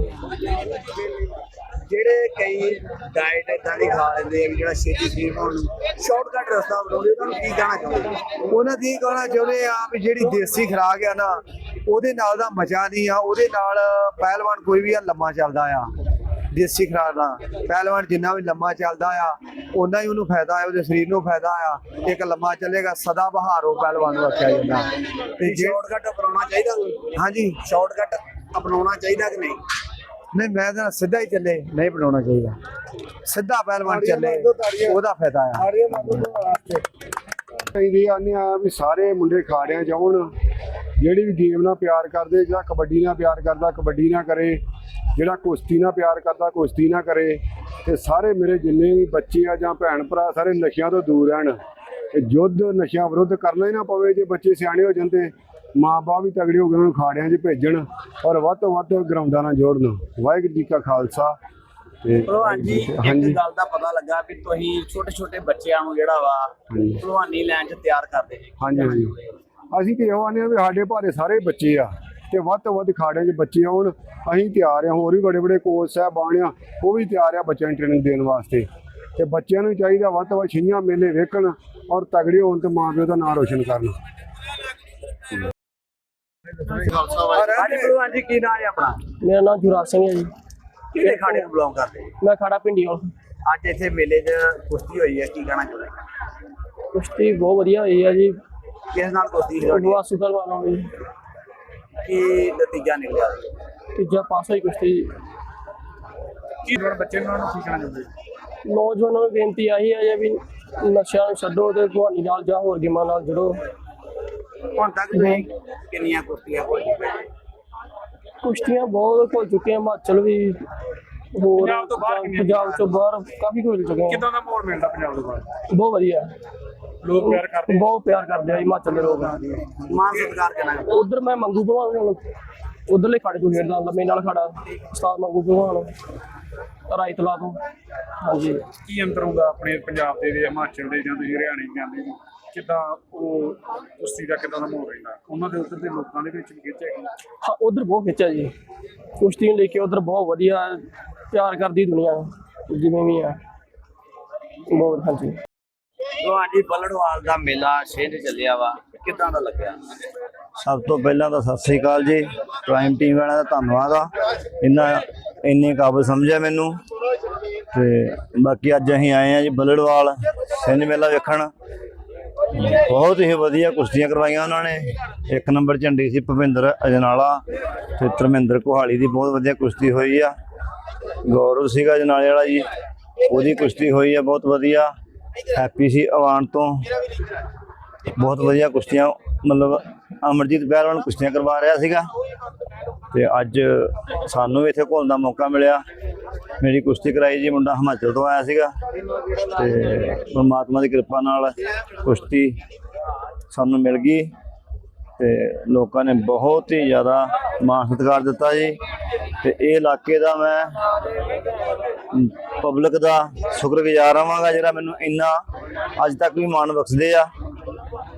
ਜਿਹੜੇ ਕਈ ਡਾਈਟ ਇਦਾਂ ਦੀ ਖਾ ਲੈਂਦੇ ਆ ਵੀ ਜਿਹੜਾ ਛੇਤੀ ਸਰੀਰ ਨੂੰ ਸ਼ਾਰਟਕਟ ਰਸਤਾ ਬਣਾਉਂਦੇ ਉਹਨਾਂ ਨੂੰ ਕੀ ਕਹਿਣਾ ਚਾਹੁੰਦੇ? ਉਹਨਾਂ ਦੀ ਕਹਿਣਾ ਚਾਹੁੰਦੇ ਆ ਵੀ ਜਿਹੜੀ ਦੇਸੀ ਖੁਰਾਕ ਆ ਨਾ ਉਹਦੇ ਨਾਲ ਦਾ ਮਜ਼ਾ ਨਹੀਂ ਆ ਉਹਦੇ ਨਾਲ ਪਹਿਲਵਾਨ ਕੋਈ ਵੀ ਆ ਲੰਮਾ ਚੱਲਦਾ ਆ। ਦੇਸੀ ਖੁਰਾਕ ਨਾਲ ਪਹਿਲਵਾਨ ਜਿੰਨਾ ਵੀ ਲੰਮਾ ਚੱਲਦਾ ਆ ਉਹਨਾਂ ਹੀ ਉਹਨੂੰ ਫਾਇਦਾ ਆ ਉਹਦੇ ਸਰੀਰ ਨੂੰ ਫਾਇਦਾ ਆ। ਇੱਕ ਲੰਮਾ ਚੱਲੇਗਾ ਸਦਾ ਬਹਾਰੋ ਪਹਿਲਵਾਨ ਨੂੰ ਆਖਿਆ ਜਾਂਦਾ। ਤੇ ਜੇ ਸ਼ਾਰਟਕਟ ਅਪਣਾਉਣਾ ਚਾਹੀਦਾ ਹਾਂਜੀ। ਸ਼ਾਰਟਕਟ ਅਪਣਾਉਣਾ ਚਾਹੀਦਾ ਕਿ ਨਹੀਂ? ਨਹੀਂ ਮੈਂ ਤਾਂ ਸਿੱਧਾ ਹੀ ਚੱਲੇ ਨਹੀਂ ਬਣਾਉਣਾ ਚਾਹੀਦਾ। ਸਿੱਧਾ ਪਹਿਲਵਾਨ ਚੱਲੇ ਉਹਦਾ ਫਾਇਦਾ ਆ। ਚਾਹੀਦੀ ਆਨੇ ਆ ਵੀ ਸਾਰੇ ਮੁੰਡੇ ਖਾੜਿਆਂ ਜਾਉਣ ਜਿਹੜੀ ਵੀ ਗੇਮ ਨਾਲ ਪਿਆਰ ਕਰਦੇ ਜਿਹੜਾ ਕਬੱਡੀ ਨਾਲ ਪਿਆਰ ਕਰਦਾ ਕਬੱਡੀ ਨਾ ਕਰੇ ਜਿਹੜਾ ਕੁਸ਼ਤੀ ਨਾਲ ਪਿਆਰ ਕਰਦਾ ਕੁਸ਼ਤੀ ਨਾ ਕਰੇ ਤੇ ਸਾਰੇ ਮੇਰੇ ਜਿੰਨੇ ਵੀ ਬੱਚੇ ਆ ਜਾਂ ਭੈਣ ਭਰਾ ਸਾਰੇ ਨਸ਼ਿਆਂ ਤੋਂ ਦੂਰ ਰਹਿਣ। ਤੇ ਯੁੱਧ ਨਸ਼ਿਆਂ ਵਿਰੁੱਧ ਕਰਨਾ ਹੀ ਨਾ ਪਵੇ ਜੇ ਬੱਚੇ ਸਿਆਣੇ ਹੋ ਤੇ ਮਾਂ-ਬਾਪ ਵੀ ਤਗੜੇ ਹੋ ਕੇ ਉਹਨਾਂ ਨੂੰ ਖਾੜਿਆਂ 'ਚ ਭੇਜਣ ਔਰ ਵੱਧ ਤੋਂ ਵੱਧ ਗਰਾਊਂਡਾਂ ਨਾਲ ਜੋੜਨ। ਵਾਹਿਗੁਰੂ ਜੀ ਕਾ ਖਾਲਸਾ ਤੇ ਭਲਵਾਨ ਜੀ ਇੱਕ ਹਾਂਜੀ। ਗੱਲ ਦਾ ਪਤਾ ਲੱਗਾ ਵੀ ਤੁਸੀਂ ਛੋਟੇ ਛੋਟੇ ਬੱਚਿਆਂ ਨੂੰ ਜਿਹੜਾ ਵਾ ਹਾਂਜੀ। ਭਲਵਾਨੀ ਲੈਣ ਚ ਤਿਆਰ ਕਰਦੇ ਜੀ ਹਾਂਜੀ ਹਾਂਜੀ। ਅਸੀਂ ਤੇ ਇਹੋ ਆਨੇ ਆ ਵੀ ਸਾਡੇ ਭਾਰੇ ਸਾਰੇ ਬੱਚੇ ਆ ਤੇ ਵੱਧ ਤੋਂ ਵੱਧ ਖਾੜਿਆਂ 'ਚ ਬੱਚੇ ਆਉਣ। ਅਸੀਂ ਤਿਆਰ ਆ ਹੋਰ ਵੀ ਬੜੇ ਬੜੇ ਕੋਚ ਸਾਹਿਬਾਨ ਆ ਉਹ ਵੀ ਤਿਆਰ ਆ ਬੱਚਿਆਂ ਨੂੰ ਟ੍ਰੇਨਿੰਗ ਦੇਣ ਵਾਸਤੇ। ਤੇ ਬੱਚਿਆਂ ਨੂੰ ਚਾਹੀਦਾ ਵੱਧ ਤੋਂ ਵੱਧ ਛੀਆਂ ਮੇਲੇ ਵੇਖਣ ਔਰ ਤਗੜੇ ਹੋਣ ਤੇ ਮਾਂ ਪਿਓ ਦਾ ਨਾਂ ਰੋਸ਼ਨ ਕਰਨ। ਹਾਂਜੀ ਭਲਵਾਨ ਜੀ ਕੀ ਨਾਮ ਹੈ ਆਪਣਾ? ਮੇਰਾ ਨਾਮ ਸਿੰਘ ਹੈ ਜੀ। ਕਿਹੜੇ ਖਾਣੇ ਨੂੰ ਬਿਲੋਂਗ ਕਰਦੇ? ਜੀ ਮੈਂ ਖਾੜਾ ਪਿੰਡੀ ਵਾਲ। ਅੱਜ ਇੱਥੇ ਮੇਲੇ 'ਚ ਕੁਸ਼ਤੀ ਹੋਈ ਹੈ ਕੀ ਕਹਿਣਾ ਚਾਹੁੰਦੇ? ਕੁਸ਼ਤੀ ਬਹੁਤ ਵਧੀਆ ਹੋਈ ਹੈ ਜੀ। ਕਿਸ ਨਾਲ ਕੁਸ਼ਤੀ ਸੀ ਤੁਹਾਡੀ ਵਾਸੂ ਪਹਿਲਵਾਨ ਹੋ ਗਈ ਕੀ ਨਤੀਜਾ ਨਿਕਲਿਆ? ਤੀਜਾ ਪਾਸ ਹੋਈ ਕੁਸ਼ਤੀ। ਜੀ ਕੀ ਹੁਣ ਬੱਚੇ ਨੂੰ ਕੀ ਕਹਿਣਾ ਚਾਹੁੰਦੇ? ਨੌਜਵਾਨਾਂ ਨੂੰ ਬੇਨਤੀ ਆਹੀ ਹੈ ਜੀ ਵੀ ਨਸ਼ਿਆਂ ਨੂੰ ਛੱਡੋ ਤੇ ਭਵਾਨੀ ਨਾਲ ਜਾਂ ਹੋਰ ਗੇਮਾਂ ਨਾਲ ਜੁੜੋ। ਹੁਣ ਤੱਕ ਤੁਸੀਂ ਕਿੰਨੀਆਂ ਕੁਸ਼ਤੀਆਂ ਹੋਈ ਕੁਸ਼ਤੀਆਂ ਬਹੁਤ ਖੁੱਲ ਚੁੱਕੇ ਆ ਹਿਮਾਚਲ ਵੀ ਹੋਰ ਪੰਜਾਬ ਤੋਂ ਬਾਹਰ ਕਾਫੀ ਖੁੱਲ ਚੁੱਕੇ ਆ ਕਿਦਾਂ ਦਾ ਮਾਹੌਲ ਮਿਲਦਾ ਪੰਜਾਬ ਦੇ ਬਾਅਦ ਬਹੁਤ ਵਧੀਆ। ਲੋਕ ਪਿਆਰ ਕਰਦੇ ਬਹੁਤ ਪਿਆਰ ਕਰਦੇ ਆ ਹਿਮਾਚਲ ਦੇ ਲੋਕ। ਮਾਨ ਸਤਿਕਾਰ ਕਰਨਾ ਉਧਰ ਮੈਂ ਮੰਗੂ ਭਲਵਾਨ ਨਾਲ ਉਧਰਲੇ ਖਾੜੇ ਤੋਂ ਖੇਡਦਾ ਲੰਮੇ ਨਾਲ ਖਾੜਾ। ਉਸਤਾਦ ਮੰਗੂ ਭਲਵਾਨ ਰਾਇਤਲਾ ਤੋਂ। ਹਾਂਜੀ। ਕੀ ਅੰਤਰ ਹੁੰਦਾ ਆਪਣੇ ਪੰਜਾਬ ਦੇ ਤੇ ਹਿਮਾਚਲ ਦੇ ਜਾਂ ਤੁਸੀਂ ਹਰਿਆਣੇ ਜਾਂਦੇ ਹੋ? ਕਿਦਾਂ ਉਹ ਕੁਸ਼ਤੀ ਦਾ ਕਿਦਾਂ ਦਾ ਮਾਹੌਲ ਰਹਿੰਦਾ? ਉਹਨਾਂ ਦੇ ਉੱਧਰ ਦੇ ਲੋਕਾਂ ਦੇ ਵਿੱਚ ਵੀ ਖਿੱਚ ਹੈਗੀ? ਹਾਂ ਉਧਰ ਬਹੁਤ ਖਿੱਚਿਆ ਜੀ। ਕੁਸ਼ਤੀ ਨੂੰ ਲੈ ਕੇ ਉਧਰ ਬਹੁਤ ਵਧੀਆ ਪਿਆਰ ਕਰਦੀ ਦੁਨੀਆ ਜਿਵੇਂ ਵੀ ਆ। ਬਹੁਤ ਹਾਂਜੀ। ਤੁਹਾਡੀ ਬਲੜਵਾਲ ਦਾ ਮੇਲਾ ਛੇਂਜ ਚੱਲਿਆ ਵਾ। ਕਿਦਾਂ ਦਾ ਲੱਗਿਆ? ਸਭ ਤੋਂ ਪਹਿਲਾਂ ਤਾਂ ਸਤਿ ਸ੍ਰੀ ਅਕਾਲ ਜੀ। ਪ੍ਰਾਈਮ ਟੀਮ ਵਾਲਿਆਂ ਦਾ ਧੰਨਵਾਦ ਆ। ਇੰਨਾ ਇੰਨੇ ਕਾਬਲ ਸਮਝਿਆ ਮੈਨੂੰ। ਤੇ ਬਾਕੀ ਅੱਜ ਅਸੀਂ ਆਏ ਆ ਜੀ ਬਲੜਵਾਲ। ਸਿੰਘ ਮੇਲਾ ਵੇਖਣ। ਬਹੁਤ ਹੀ ਵਧੀਆ ਕੁਸ਼ਤੀਆਂ ਕਰਵਾਈਆਂ ਉਹਨਾਂ ਨੇ। ਇੱਕ ਨੰਬਰ ਝੰਡੀ ਸੀ ਭਵਿੰਦਰ ਅਜਨਾਲਾ ਤੇ ਧਰਮਿੰਦਰ ਕੁਹਾਲੀ ਦੀ ਬਹੁਤ ਵਧੀਆ ਕੁਸ਼ਤੀ ਹੋਈ ਆ। ਗੌਰਵ ਸੀਗਾ ਅਜਨਾਲੇ ਵਾਲਾ ਜੀ, ਉਹਦੀ ਕੁਸ਼ਤੀ ਹੋਈ ਆ, ਬਹੁਤ ਵਧੀਆ। ਹੈਪੀ ਸੀ ਅਵਾਨ ਤੋਂ। ਬਹੁਤ ਵਧੀਆ ਕੁਸ਼ਤੀਆਂ, ਮਤਲਬ ਅਮਰਜੀਤ ਪਹਿਲਵਾਨ ਕੁਸ਼ਤੀਆਂ ਕਰਵਾ ਰਿਹਾ ਸੀਗਾ। ਤੇ ਅੱਜ ਸਾਨੂੰ ਵੀ ਇੱਥੇ ਘੁਲਣ ਦਾ ਮੌਕਾ ਮਿਲਿਆ। ਮੇਰੀ ਕੁਸ਼ਤੀ ਕਰਾਈ ਜੀ ਮੁੰਡਾ ਹਿਮਾਚਲ ਤੋਂ ਆਇਆ ਸੀਗਾ। ਤੇ ਪਰਮਾਤਮਾ ਦੀ ਕਿਰਪਾ ਨਾਲ ਕੁਸ਼ਤੀ ਸਾਨੂੰ ਮਿਲ ਗਈ ਤੇ ਲੋਕਾਂ ਨੇ ਬਹੁਤ ਹੀ ਜ਼ਿਆਦਾ ਮਾਣ ਸਤਿਕਾਰ ਦਿੱਤਾ ਜੀ। ਤੇ ਇਹ ਇਲਾਕੇ ਦਾ ਮੈਂ ਪਬਲਿਕ ਦਾ ਸ਼ੁਕਰਗੁਜ਼ਾਰ ਰਹਾਂਗਾ ਜਿਹੜਾ ਮੈਨੂੰ ਇੰਨਾ ਅੱਜ ਤੱਕ ਵੀ ਮਾਣ ਬਖਸ਼ਦੇ ਆ।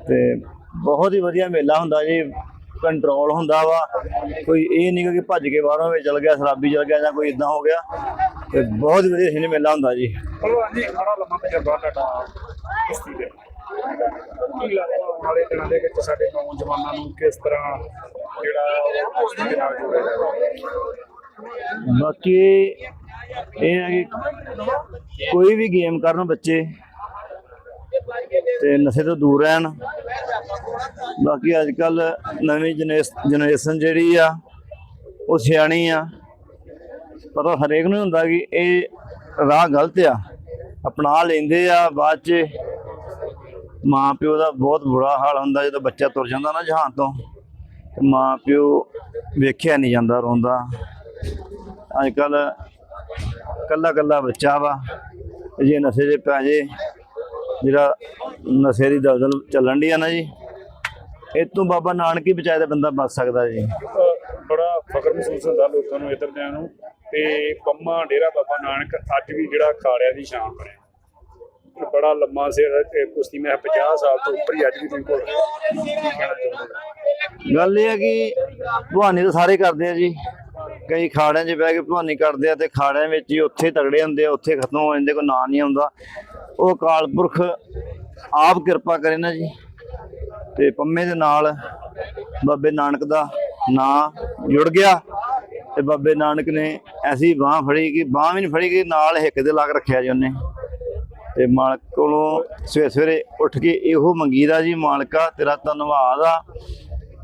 ਤੇ ਬਹੁਤ ਹੀ ਵਧੀਆ ਮੇਲਾ ਹੁੰਦਾ ਜੀ। ਕੰਟਰੋਲ ਹੁੰਦਾ ਵਾ। ਕੋਈ ਇਹ ਨਹੀਂ ਕਿ ਭੱਜ ਕੇ ਬਾਹਰੋਂ ਵਿੱਚ ਚਲ ਗਿਆ ਸ਼ਰਾਬੀ ਚਲ ਗਿਆ ਜਾਂ ਕੋਈ ਇਦਾਂ ਹੋ ਗਿਆ। ਤੇ ਬਹੁਤ ਵਧੀਆ ਸਿੰਘ ਮੇਲਾ ਹੁੰਦਾ ਜੀ। ਭਲਵਾਨ ਜੀ ਬੜਾ ਲੰਮਾ ਤਜਰਬਾ ਤੁਹਾਡਾ ਕੁਸ਼ਤੀ ਦੇ ਕੀ ਲੱਗਦਾ ਆਉਣ ਵਾਲੇ ਦਿਨਾਂ ਦੇ ਵਿੱਚ ਸਾਡੇ ਨੌਜਵਾਨਾਂ ਨੂੰ ਕਿਸ ਤਰ੍ਹਾਂ ਜਿਹੜਾ ਉਹ ਕੁਸ਼ਤੀ ਦੇ ਨਾਲ ਜੋੜਿਆ ਜਾਵੇ? ਬਾਕੀ ਇਹ ਹੈ ਕਿ ਕੋਈ ਵੀ ਗੇਮ ਕਰਨ ਬੱਚੇ ਤੇ ਨਸ਼ੇ ਤੋਂ ਦੂਰ ਰਹਿਣ। ਬਾਕੀ ਅੱਜ ਕੱਲ ਨਵੀਂ ਜਨਰੇਸ਼ਨ ਜਿਹੜੀ ਆ, ਉਹ ਸਿਆਣੀ ਆ। ਪਤਾ ਹਰੇਕ ਨੂੰ ਹੁੰਦਾ ਕਿ ਇਹ ਰਾਹ ਗਲਤ ਆ। ਅਪਣਾ ਲੈਂਦੇ ਆ, ਬਾਅਦ ਚ ਮਾਂ ਪਿਓ ਦਾ ਬਹੁਤ ਬੁਰਾ ਹਾਲ ਹੁੰਦਾ ਜਦੋਂ ਬੱਚਾ ਤੁਰ ਜਾਂਦਾ ਨਾ ਜਹਾਨ ਤੋਂ। ਤੇ ਮਾਂ ਪਿਓ ਵੇਖਿਆ ਨਹੀਂ ਜਾਂਦਾ, ਰੋਂਦਾ। ਅੱਜ ਕੱਲ ਕੱਲਾ ਕੱਲਾ ਬੱਚਾ ਵਾ। ਤੇ ਜੇ ਨਸ਼ੇ ਦੇ ਪੈ ਜੇ, ਜਿਹੜਾ ਨਸ਼ੇ ਦੀ ਦਲਦਲ ਚੱਲਣ ਦੀ ਆ ਨਾ ਜੀ ਇਹ ਤੋਂ ਬਾਬਾ ਨਾਨਕ ਹੀ ਬਚਾਏ ਦਾ ਬੰਦਾ ਬਚ ਸਕਦਾ ਜੀ। ਬੜਾ ਫਖਰ ਮਹਿਸੂਸ ਹੁੰਦਾ ਲੋਕਾਂ ਨੂੰ ਇੱਧਰ ਦਿਆਂ ਨੂੰ। ਤੇ ਪੰਮਾ ਡੇਰਾ ਬਾਬਾ ਨਾਨਕ ਅੱਜ ਵੀ ਜਿਹੜਾ ਖਾੜਿਆਂ ਦੀ ਸ਼ਾਨ ਬਣਿਆ। ਬੜਾ ਲੰਮਾ ਸਿਰ ਕੁਸ਼ਤੀ ਮੈਂ 50 ਸਾਲ ਤੋਂ ਉੱਪਰ ਹੀ ਅੱਜ ਵੀ ਤੁਸੀਂ ਕੋਲ? ਗੱਲ ਇਹ ਹੈ ਕਿ ਭਵਾਨੀ ਤਾਂ ਸਾਰੇ ਕਰਦੇ ਆ ਜੀ। ਕਈ ਖਾੜਿਆਂ 'ਚ ਬਹਿ ਕੇ ਭਵਾਨੀ ਕਰਦੇ ਆ ਤੇ ਖਾੜਿਆਂ ਵਿੱਚ ਹੀ ਉੱਥੇ ਤਗੜੇ ਹੁੰਦੇ ਆ ਉੱਥੇ ਖਤਮ ਹੋ ਜਾਂਦੇ ਕੋਈ ਨਾਂ ਨਹੀਂ ਆਉਂਦਾ। ਉਹ ਅਕਾਲ ਪੁਰਖ ਆਪ ਕਿਰਪਾ ਕਰੇ ਨਾ ਜੀ। ਤੇ ਪੰਮੇ ਦੇ ਨਾਲ ਬਾਬੇ ਨਾਨਕ ਦਾ ਨਾਂ ਜੁੜ ਗਿਆ ਤੇ ਬਾਬੇ ਨਾਨਕ ਨੇ ਐਸੀ ਬਾਹ ਫੜੀ ਕਿ ਬਾਹ ਵੀ ਨਹੀਂ ਫੜੀ ਕਿ ਨਾਲ ਹਿੱਕ ਦੇ ਲਾ ਕੇ ਰੱਖਿਆ ਜੀ ਉਹਨੇ। ਤੇ ਮਾਲਕ ਕੋਲੋਂ ਸਵੇਰੇ ਸਵੇਰੇ ਉੱਠ ਕੇ ਇਹੋ ਮੰਗੀਦਾ ਜੀ, ਮਾਲਕਾ ਤੇਰਾ ਧੰਨਵਾਦ ਆ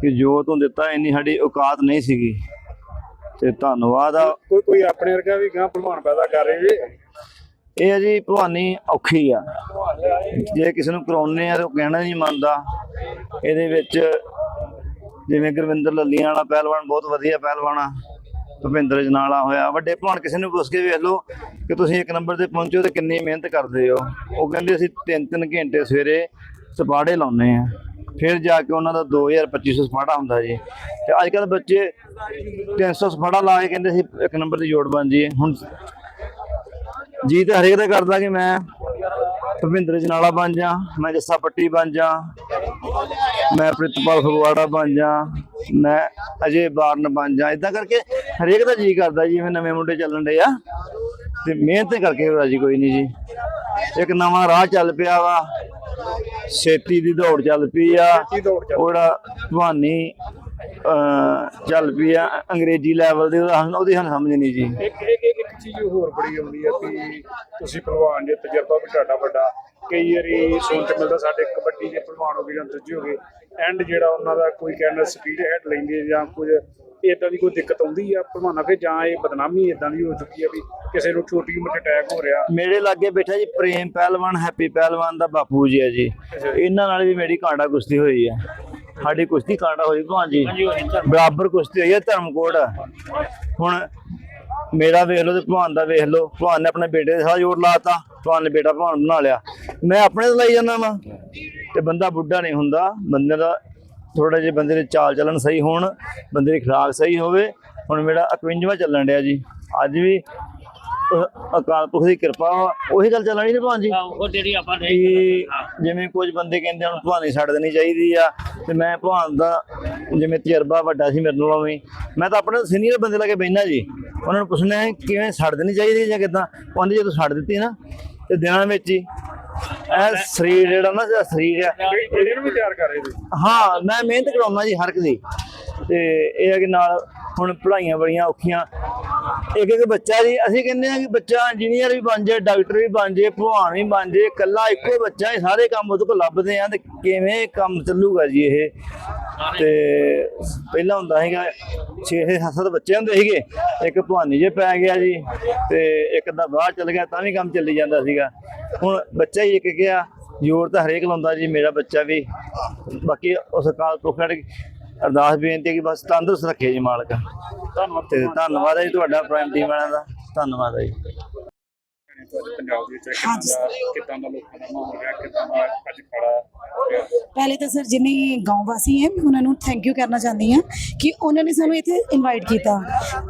ਕਿ ਜੋ ਤੂੰ ਦਿੱਤਾ ਇੰਨੀ ਸਾਡੀ ਔਕਾਤ ਨਹੀਂ ਸੀਗੀ। ਤੇ ਧੰਨਵਾਦ ਆ। ਕੋਈ ਕੋਈ ਆਪਣੇ ਵਰਗਾ ਵੀ ਗਾਂ ਭਲਵਾਨ ਪੈਦਾ ਕਰ ਰਹੇ ਜੀ। ਇਹ ਹੈ ਜੀ ਭਲਵਾਨੀ ਔਖੀ ਆ। ਜੇ ਕਿਸੇ ਨੂੰ ਕਰਾਉਨੇ ਆ ਤਾਂ ਉਹ ਕਹਿਣਾ ਨਹੀਂ ਮੰਨਦਾ। ਇਹਦੇ ਵਿੱਚ ਜਿਵੇਂ ਗੁਰਵਿੰਦਰ ਲੱਲੀਆਂ ਵਾਲਾ ਪਹਿਲਵਾਨ ਬਹੁਤ ਵਧੀਆ ਪਹਿਲਵਾਨ ਆ। ਭੁਪਿੰਦਰ ਜਨਾਲਾ ਹੋਇਆ, ਵੱਡੇ ਭਲਵਾਨ ਕਿਸੇ ਨੂੰ ਪੁੱਛ ਕੇ ਵੇਖ ਲਓ ਕਿ ਤੁਸੀਂ ਇੱਕ ਨੰਬਰ ਤੇ ਪਹੁੰਚੋ ਤੇ ਕਿੰਨੀ ਮਿਹਨਤ ਕਰਦੇ ਹੋ। ਉਹ ਕਹਿੰਦੇ ਅਸੀਂ ਤਿੰਨ ਤਿੰਨ ਘੰਟੇ ਸਵੇਰੇ ਸਪਾੜੇ ਲਾਉਨੇ ਆ। ਫਿਰ ਜਾ ਕੇ ਉਹਨਾਂ ਦਾ 2000 2500 ਸਪਾੜਾ ਹੁੰਦਾ ਜੀ। ਤੇ ਅੱਜ ਕੱਲ ਬੱਚੇ 300 ਸਪਾੜਾ ਲਾ ਕੇ ਕਹਿੰਦੇ ਸੀ ਇੱਕ ਨੰਬਰ ਦੀ ਜੋੜ ਬਣ ਜਾਈਏ। ਹੁਣ ਜੀ ਤਾਂ ਹਰੇਕ ਦਾ ਕਰਦਾ ਕਿ ਮੈਂ ਭਵਿੰਦਰ ਜਨਾਲਾ ਬਣ ਜਾ ਮੈਂ ਜੱਸਾ ਪੱਟੀ ਬਣ ਜਾ ਮੈਂ ਪ੍ਰਿਤਪਾਲ ਫਗਵਾੜਾ ਬਣ ਜਾ ਮੈਂ ਅਜੇ ਬਾਰਨ ਬਣ ਜਾ। ਇਦਾਂ ਕਰਕੇ ਹਰੇਕ ਦਾ ਜੀ ਕਰਦਾ ਜਿਵੇਂ ਨਵੇਂ ਮੁੰਡੇ ਚੱਲਣ ਡੇ ਆ ਤੇ ਮਿਹਨਤ ਕਰਕੇ ਰਾਜੀ ਕੋਈ ਨਹੀਂ ਜੀ। ਇੱਕ ਨਵਾਂ ਰਾਹ ਚੱਲ ਪਿਆ ਵਾ ਛੇਤੀ ਦੀ ਦੌੜ ਚੱਲ ਪਈ ਆ ਉਹਦਾ ਭਵਾਨੀ ਚੱਲ ਪਈ ਆ ਅੰਗਰੇਜ਼ੀ ਲੈਵਲ ਦੇ ਉਹਦਾ ਉਹਦੀ ਸਾਨੂੰ ਸਮਝ ਨਹੀਂ ਜੀ। ਇੱਕ ਇੱਕ ਇੱਕ ਚੀਜ਼ ਹੋਰ ਬੜੀ ਆਉਂਦੀ ਹੈ ਕਿ ਤੁਸੀਂ ਪਹਿਲਵਾਨ ਜੇ ਤਜਰਬਾ ਵੀ ਤੁਹਾਡਾ ਵੱਡਾ। ਕਈ ਵਾਰੀ ਸੁਣ ਤੇ ਮਿਲਦਾ ਸਾਡੇ ਕਬੱਡੀ ਦੇ ਪਹਿਲਵਾਨ ਹੋ ਗਏ ਜਾਂ ਦੂਜੇ ਹੋ ਗਏ। ਐਂਡ ਜਿਹੜਾ ਉਹਨਾਂ ਦਾ ਕੋਈ ਕਹਿੰਦਾ ਸਪੀਡ ਹੈਡ ਲੈਂਦੇ ਜਾਂ ਕੁਝ ਇਦਾਂ ਦੀ ਕੋਈ ਦਿੱਕਤ ਆਉਂਦੀ ਆ ਪਹਿਲਵਾਨਾਂ ਕੇ ਜਾਂ ਇਹ ਬਦਨਾਮੀ ਇਦਾਂ ਦੀ ਹੋ ਚੁੱਕੀ ਆ ਵੀ ਕਿਸੇ ਨੂੰ ਛੋਟੀ ਉਮਰ 'ਚ ਅਟੈਕ ਹੋ ਰਿਹਾ। ਮੇਰੇ ਲਾਗੇ ਬੈਠਾ ਜੀ ਪ੍ਰੇਮ ਪਹਿਲਵਾਨ ਹੈਪੀ ਪਹਿਲਵਾਨ ਦਾ ਬਾਪੂ ਜੀ ਹੈ ਜੀ। ਇਹਨਾਂ ਨਾਲ ਵੀ ਮੇਰੀ ਕਾਂਡਾ ਕੁਸ਼ਤੀ ਹੋਈ ਹੈ ਸਾਡੀ ਕੁਸ਼ਤੀ ਕਾਂਡਾ ਹੋਈ ਭਾਂ ਜੀ ਬਰਾਬਰ ਕੁਸ਼ਤੀ ਹੋਈ ਹੈ ਧਰਮਕੋਟ। ਹੁਣ ਮੇਰਾ ਵੇਖ ਲਓ ਤੇ ਭਾਨ ਦਾ ਵੇਖ ਲਓ। ਭਾਨ ਨੇ ਆਪਣੇ ਬੇਟੇ ਦੇ ਸਾਹ ਜੋੜ ਲਾਤਾ ਭਾਨ ਨੇ ਬੇਟਾ ਭਾਨ ਬਣਾ ਲਿਆ। ਮੈਂ ਆਪਣੇ ਤੋਂ ਲਈ ਜਾਂਦਾ ਵਾਂ। ਤੇ ਬੰਦਾ ਬੁੱਢਾ ਨਹੀਂ ਹੁੰਦਾ। ਬੰਦੇ ਦਾ ਥੋੜਾ ਜਿਹਾ ਬੰਦੇ ਦੇ ਚਾਲ ਚੱਲਣ ਸਹੀ ਹੋਣ ਬੰਦੇ ਦੀ ਖੁਰਾਕ ਸਹੀ ਹੋਵੇ। ਹੁਣ ਮੇਰਾ 51ਵਾਂ ਚੱਲਣ ਡਿਆ ਜੀ। ਅੱਜ ਵੀ ਅਕਾਲ ਪੁਰਖ ਦੀ ਕਿਰਪਾ ਵਾ। ਉਹੀ ਗੱਲ ਚੱਲਣੀ ਨੇ ਭਾਂ ਜੀ? ਉਹ ਜਿਹੜੀ ਆਪਾਂ ਨੇ ਕਿ ਜਿਵੇਂ ਕੁਝ ਬੰਦੇ ਕਹਿੰਦੇ ਹੁਣ ਭਾਨੀ ਛੱਡ ਦੇਣੀ ਚਾਹੀਦੀ ਆ। ਤੇ ਮੈਂ ਭਾਨ ਦਾ ਜਿਵੇਂ ਤਜਰਬਾ ਵੱਡਾ ਸੀ ਮੇਰੇ ਨਾਲੋਂ ਵੀ। ਮੈਂ ਤਾਂ ਆਪਣੇ ਸੀਨੀਅਰ ਬੰਦੇ ਲਾ ਕੇ ਬੈਠਾ ਜੀ। ਉਹਨਾਂ ਨੂੰ ਪੁੱਛਣਾ ਹੈ ਕਿਵੇਂ ਛੱਡ ਦੇਣੀ ਚਾਹੀਦੀ ਜਾਂ ਕਿਦਾਂ? ਕਹਿੰਦੇ ਜੇ ਤੂੰ ਛੱਡ ਦਿੱਤੀ ਨਾ ਤੇ ਦਿਨਾਂ ਵਿੱਚ ਹੀ ਇਹ ਸਰੀਰ ਜਿਹੜਾ ਨਾ ਜਿਹੜਾ ਸਰੀਰ ਆ। ਇਹਦੇ ਨੂੰ ਵੀ ਤਿਆਰ ਕਰ ਰਹੇ ਹਾਂ ਮੈਂ ਮਿਹਨਤ ਕਰਾਉਣਾ ਜੀ ਹਰ ਇੱਕ ਦੀ। ਤੇ ਇਹ ਹੈ ਕਿ ਨਾਲ ਹੁਣ ਪੜ੍ਹਾਈਆਂ ਬੜੀਆਂ ਔਖੀਆਂ। ਇੱਕ ਇੱਕ ਬੱਚਾ ਜੀ, ਅਸੀਂ ਕਹਿੰਦੇ ਆ ਕਿ ਬੱਚਾ ਇੰਜੀਨੀਅਰ ਵੀ ਬਣ ਜਾਏ ਡਾਕਟਰ ਵੀ ਬਣ ਜਾਏ ਭਲਵਾਨ ਵੀ ਬਣ ਜਾਏ ਇਕੱਲਾ ਇੱਕੋ ਬੱਚਾ ਇਹ ਸਾਰੇ ਕੰਮ ਉਹਦੇ ਕੋਲ ਲੱਭਦੇ ਆ ਤੇ ਕਿਵੇਂ ਕੰਮ ਚੱਲੂਗਾ ਜੀ ਇਹ? ਤੇ ਪਹਿਲਾਂ ਹੁੰਦਾ ਸੀਗਾ 6 7 ਬੱਚੇ ਹੁੰਦੇ ਸੀਗੇ, ਇੱਕ ਭਵਾਨੀ ਜੇ ਪੈ ਗਿਆ ਜੀ ਤੇ ਇੱਕ ਦਾ ਬਾਹਰ ਚਲ ਗਿਆ, ਤਾਂ ਵੀ ਕੰਮ ਚੱਲੀ ਜਾਂਦਾ ਸੀਗਾ। ਹੁਣ ਬੱਚਾ ਹੀ ਇੱਕ ਗਿਆ ਜ਼ੋਰ ਤਾਂ ਹਰੇਕ ਲਾਉਂਦਾ ਜੀ, ਮੇਰਾ ਬੱਚਾ ਵੀ। ਬਾਕੀ ਉਸ ਅਕਾਲ ਪੁਰਖ ਨਾਲ ਅਰਦਾਸ ਬੇਨਤੀ ਹੈ ਕਿ ਬਸ ਤੰਦਰੁਸਤ ਰੱਖੇ ਜੀ ਮਾਲਕ। ਧੰਨਵਾਦ ਤੇ ਧੰਨਵਾਦ ਹੈ ਜੀ ਤੁਹਾਡਾ, ਪ੍ਰਾਈਮ ਟੀਮ ਵਾਲਿਆਂ ਦਾ। ਧੰਨਵਾਦ ਹੈ ਜੀ। ਪੰਜਾਬ ਦੇ ਵਿੱਚ ਕਿੱਦਾਂ ਦਾ ਕਿੱਦਾਂ ਦਾ ਲੋਕਾਂ ਦਾ ਮਾਹੌਲ ਹੈ ਕਿੱਦਾਂ ਦਾ ਅੱਜ ਖੜਾ ਹੈ ਪਹਿਲੇ ਤਾਂ ਸਰ ਜਿੰਨੇ ਗਾਉਂ ਵਾਸੀ ਹੈ ਮੈਂ ਉਹਨਾਂ ਨੂੰ ਥੈਂਕ ਯੂ ਕਰਨਾ ਚਾਹੁੰਦੀ ਹਾਂ ਕਿ ਉਹਨਾਂ ਨੇ ਸਾਨੂੰ ਇੱਥੇ ਇਨਵਾਈਟ ਕੀਤਾ।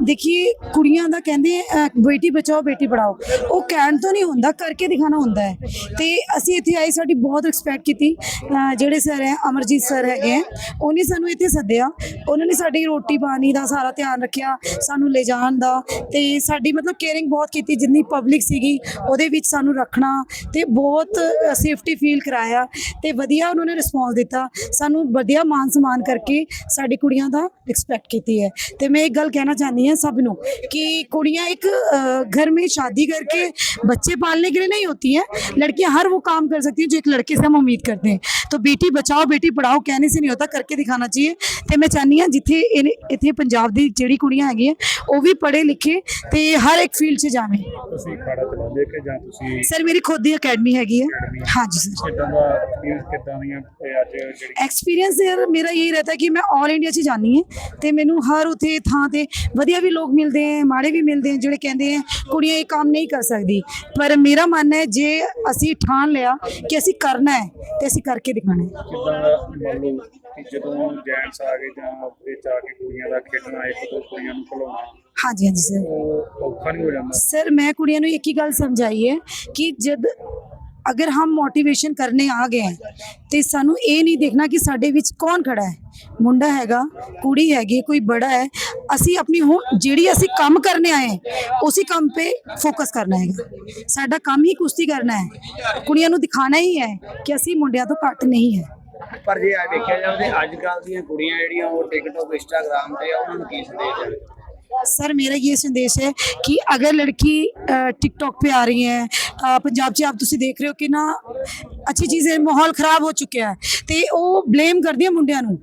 ਦੇਖੀਏ ਕੁੜੀਆਂ ਦਾ ਕਹਿੰਦੇ ਅਹ, ਬੇਟੀ ਬਚਾਓ ਬੇਟੀ ਪੜਾਓ ਉਹ ਕਹਿਣ ਤੋਂ ਨਹੀਂ ਹੁੰਦਾ ਕਰਕੇ ਦਿਖਾਣਾ ਹੁੰਦਾ ਹੈ। ਤੇ ਅਸੀਂ ਇੱਥੇ ਆਏ ਸਾਡੀ ਬਹੁਤ ਰਿਸਪੈਕਟ ਕੀਤੀ। ਅਹ, ਜਿਹੜੇ ਸਰ ਹੈ ਅਮਰਜੀਤ ਸਰ ਹੈਗੇ ਹੈ ਉਹਨੇ ਸਾਨੂੰ ਇੱਥੇ ਸੱਦਿਆ। ਉਹਨਾਂ ਨੇ ਸਾਡੀ ਰੋਟੀ ਪਾਣੀ ਦਾ ਸਾਰਾ ਧਿਆਨ ਰੱਖਿਆ ਸਾਨੂੰ ਲੈ ਜਾਣ ਦਾ। ਤੇ ਸਾਡੀ ਮਤਲਬ ਕੇਅਰਿੰਗ ਬਹੁਤ ਕੀਤੀ ਜਿੰਨੀ ਪਬਲਿਕ ਸੀਗੀ ਉਹਦੇ ਵਿੱਚ ਸਾਨੂੰ ਰੱਖਣਾ ਤੇ ਬਹੁਤ ਸੇਫਟੀ ਫੀਲ ਕਰਾਇਆ ਤੇ ਵਧੀਆ ਉਹਨਾਂ ਨੇ ਰਿਸਪੌਂਸ ਦਿੱਤਾ ਸਾਨੂੰ ਵਧੀਆ ਮਾਨ ਸਨਮਾਨ ਕਰਕੇ ਸਾਡੀ ਕੁੜੀਆਂ ਦਾ ਰਿਸਪੈਕਟ ਕੀਤੀ ਹੈ ਤੇ ਮੈਂ ਇੱਕ ਗੱਲ ਕਹਿਣਾ ਚਾਹਨੀ ਹਾਂ ਸਭ ਨੂੰ ਕਿ ਕੁੜੀਆਂ एक अ, घर में शादी करके बच्चे पालने के लिए नहीं होती हैं लड़कियां हर वो काम कर सकती हैं जो एक लड़के से हम उम्मीद करते हैं तो बेटी बचाओ बेटी पढ़ाओ कहने से नहीं होता करके दिखाना चाहिए ਤੇ ਮੈਂ ਚਾਹਨੀ ਹਾਂ ਜਿੱਥੇ ਇਹਨੇ- ਇੱਥੇ ਪੰਜਾਬ ਦੀ ਜਿਹੜੀ ਕੁੜੀਆਂ ਹੈਗੀਆਂ ਉਹ ਵੀ ਪੜ੍ਹੇ ਲਿਖੇ ਤੇ ਹਰ ਇੱਕ ਫੀਲਡ 'ਚ ਕਰਦੇ ਜਾਂ ਤੁਸੀਂ ਸਰ ਮੇਰੀ ਖੁਦ ਦੀ ਅਕੈਡਮੀ ਹੈਗੀ ਹੈ। ਹਾਂਜੀ ਸਰ ਕਿਦਾਂ ਦਾ ਐਕਸਪੀਰੀਅੰਸ ਕਿਦਾਂ ਦੀਆਂ ਇਹ ਅੱਜ ਜਿਹੜੀ ਐਕਸਪੀਰੀਅੰਸ ਯਾਰ ਮੇਰਾ ਇਹੀ ਰਹਤਾ ਕਿ ਮੈਂ ਆਲ ਇੰਡੀਆ 'ਚ ਜਾਨੀ ਹੈ ਤੇ ਮੈਨੂੰ ਹਰ ਉਥੇ ਥਾਂ ਤੇ ਵਧੀਆ ਵੀ ਲੋਕ ਮਿਲਦੇ ਹੈ ਮਾੜੇ ਵੀ ਮਿਲਦੇ ਹੈ ਜਿਹੜੇ ਕਹਿੰਦੇ ਹੈ ਕੁੜੀਆਂ ਇਹ ਕੰਮ ਨਹੀਂ ਕਰ ਸਕਦੀ। ਪਰ ਮੇਰਾ ਮਨ ਹੈ ਜੇ ਅਸੀਂ ਠਾਣ ਲਿਆ ਕਿ ਅਸੀਂ ਕਰਨਾ ਹੈ ਤੇ ਅਸੀਂ ਕਰਕੇ ਦਿਖਾਣਾ ਹੈ। ਕਿਦਾਂ ਦਾ ਮੰਨ ਲਓ ਜਦੋਂ ਜੈਂਟਸ ਆ ਗਏ ਜਾਂ ਇਹ ਚਾ ਕੇ ਕੁੜੀਆਂ ਦਾ ਖੇਡਣਾ ਇੱਕ ਦੋ ਕੁੜੀਆਂ ਨੂੰ ਖਿਲਾਉਣਾ ਹਾਂਜੀ ਹਾਂਜੀ ਸਰ ਔਖਾ ਨਹੀਂ ਹੋ ਜਾਂਦਾ। ਸਰ ਮੈਂ ਕੁੜੀਆਂ ਨੂੰ ਇੱਕ ਹੀ ਗੱਲ ਸਮਝਾਈ ਹੈ ਕਿ ਜਦ ਅਗਰ ਹਮ ਮੋਟੀਵੇਸ਼ਨ ਕਰਨੇ ਆ ਗਏ ਹੈ ਤੇ ਸਾਨੂੰ ਇਹ ਨਹੀਂ ਦੇਖਣਾ ਕਿ ਸਾਡੇ ਵਿੱਚ ਕੌਣ ਖੜਾ ਹੈ। ਮੁੰਡਾ ਹੈਗਾ ਕੁੜੀ ਹੈਗੀ ਕੋਈ ਬੜਾ ਹੈ ਅਸੀਂ ਆਪਣੀ ਹੁਣ ਜਿਹੜੀ ਅਸੀਂ ਕੰਮ ਕਰਨੇ ਆਏ ਹਾਂ, ਉਸੇ ਕੰਮ ਤੇ ਫੋਕਸ ਕਰਨਾ ਹੈਗਾ। ਸਾਡਾ ਕੰਮ ਹੀ ਕੁਸ਼ਤੀ ਕਰਨਾ ਹੈ। ਕੁੜੀਆਂ ਨੂੰ ਦਿਖਾਣਾ ਹੀ ਹੈ ਕਿ ਅਸੀਂ ਮੁੰਡਿਆਂ ਤੋਂ ਘੱਟ ਨਹੀਂ ਹੈ। ਪਰ ਜੇ ਆ ਵੇਖਿਆ ਜਾਵੇ ਅੱਜ ਕੱਲ ਦੀਆਂ ਕੁੜੀਆਂ ਜਿਹੜੀਆਂ ਉਹ ਟਿਕਟੌਕ ਇੰਸਟਾਗ੍ਰਾਮ ਤੇ ਆ, ਉਹਨਾਂ ਨੂੰ ਕੀ ਸੰਦੇਸ਼ ਹੈ सर मेरा ये संदेश है कि अगर लड़की टिकटॉक पे आ रही है अ, पंजाब से आप ਤੁਸੀਂ ਦੇਖ ਰਹੇ ਹੋ ਕਿ ਨਾ ਅੱਛੀ ਚੀਜ਼ ਮਾਹੌਲ ਖਰਾਬ ਹੋ ਚੁੱਕਿਆ ਹੈ ਤੇ ਉਹ ਬਲੇਮ ਕਰਦੀਆਂ ਮੁੰਡਿਆਂ ਨੂੰ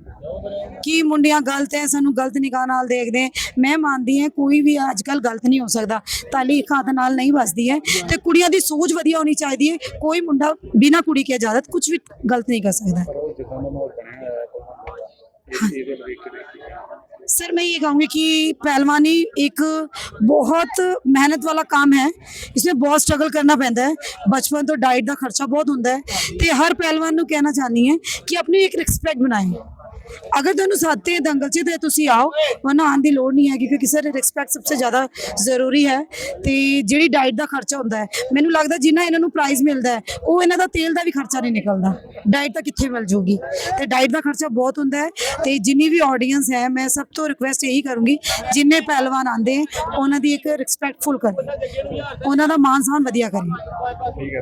ਕਿ ਮੁੰਡਿਆਂ ਗਲਤ ਹੈ ਸਾਨੂੰ ਗਲਤ ਨਿਗਾਹ ਨਾਲ ਦੇਖਦੇ ਹੈ। ਮੈਂ ਮੰਨਦੀ ਹਾਂ ਕੋਈ ਵੀ ਅੱਜ ਕੱਲ ਗਲਤ ਨਹੀਂ ਹੋ ਸਕਦਾ ਤਾਲੀ ਇੱਕ ਹੱਥ ਨਾਲ ਨਹੀਂ ਵੱਜਦੀ ਹੈ ਤੇ ਕੁੜੀਆਂ ਦੀ ਸੋਚ ਵਧੀਆ ਹੋਣੀ ਚਾਹੀਦੀ ਹੈ ਕੋਈ ਮੁੰਡਾ ਬਿਨਾਂ ਕੁੜੀ ਕੇ ਇਜਾਜ਼ਤ ਕੁਝ ਵੀ ਗਲਤ ਨਹੀਂ ਕਰ ਸਕਦਾ ਉਹ ਜਿੱਦਾਂ ਦਾ ਮਾਹੌਲ ਬਣਿਆ ਹੋਇਆ ਹੈ ਇਹ ਇਹਦੇ ਵੇਖ ਕੇ ਦੇਖ ਕੇ सर मैं ये कहूँगी कि पहलवानी एक ਬਹੁਤ ਮਿਹਨਤ ਵਾਲਾ ਕੰਮ ਹੈ। ਇਸ ਵਿੱਚ ਬਹੁਤ ਸਟਰਗਲ ਕਰਨਾ ਪੈਂਦਾ ਹੈ। ਬਚਪਨ ਤੋਂ ਡਾਈਟ ਦਾ ਖਰਚਾ ਬਹੁਤ ਹੁੰਦਾ ਹੈ ਤੇ ਹਰ ਪਹਿਲਵਾਨ ਨੂੰ ਕਹਿਣਾ ਚਾਹਨੀ ਹੈ ਕਿ ਆਪਣੀ ਇੱਕ ਰਿਸਪੈਕਟ ਬਣਾਏ। ਅਗਰ ਤੁਹਾਨੂੰ ਸਾਥ ਹੈ ਦੰਗਲ 'ਚ ਤੇ ਤੁਸੀਂ ਆਓ ਵਰਨਾ ਆਉਣ ਦੀ ਲੋੜ ਨਹੀਂ ਹੈਗੀ ਕਿਉਂਕਿ ਸਰ ਰਿਸਪੈਕਟ ਸਭ ਤੋਂ ਜ਼ਿਆਦਾ ਜ਼ਰੂਰੀ ਹੈ ਤੇ ਜਿਹੜੀ ਡਾਈਟ ਦਾ ਖਰਚਾ ਹੁੰਦਾ ਹੈ, ਮੈਨੂੰ ਲੱਗਦਾ ਜਿੰਨਾ ਇਹਨਾਂ ਨੂੰ ਪ੍ਰਾਈਜ਼ ਮਿਲਦਾ ਹੈ, ਉਹ ਇਹਨਾਂ ਦਾ ਤੇਲ ਦਾ ਵੀ ਖਰਚਾ ਨਹੀਂ ਨਿਕਲਦਾ। ਡਾਈਟ ਤਾਂ ਕਿੱਥੇ ਮਿਲ ਜੂਗੀ? ਤੇ ਡਾਈਟ ਦਾ ਖਰਚਾ ਬਹੁਤ ਹੁੰਦਾ ਹੈ ਤੇ ਜਿੰਨੀ ਵੀ ਆਡੀਅנס ਹੈ, ਮੈਂ ਸਭ ਤੋਂ ਰਿਕੁਐਸਟ ਇਹੀ ਕਰੂੰਗੀ, ਜਿੰਨੇ ਪਹਿਲਵਾਨ ਆਂਦੇ ਉਹਨਾਂ ਦੀ ਇੱਕ ਰਿਸਪੈਕਟਫੁਲ ਕਰੇ ਉਹਨਾਂ ਦਾ ਮਾਨ ਸਨਮਾਨ ਵਧੀਆ ਕਰੇ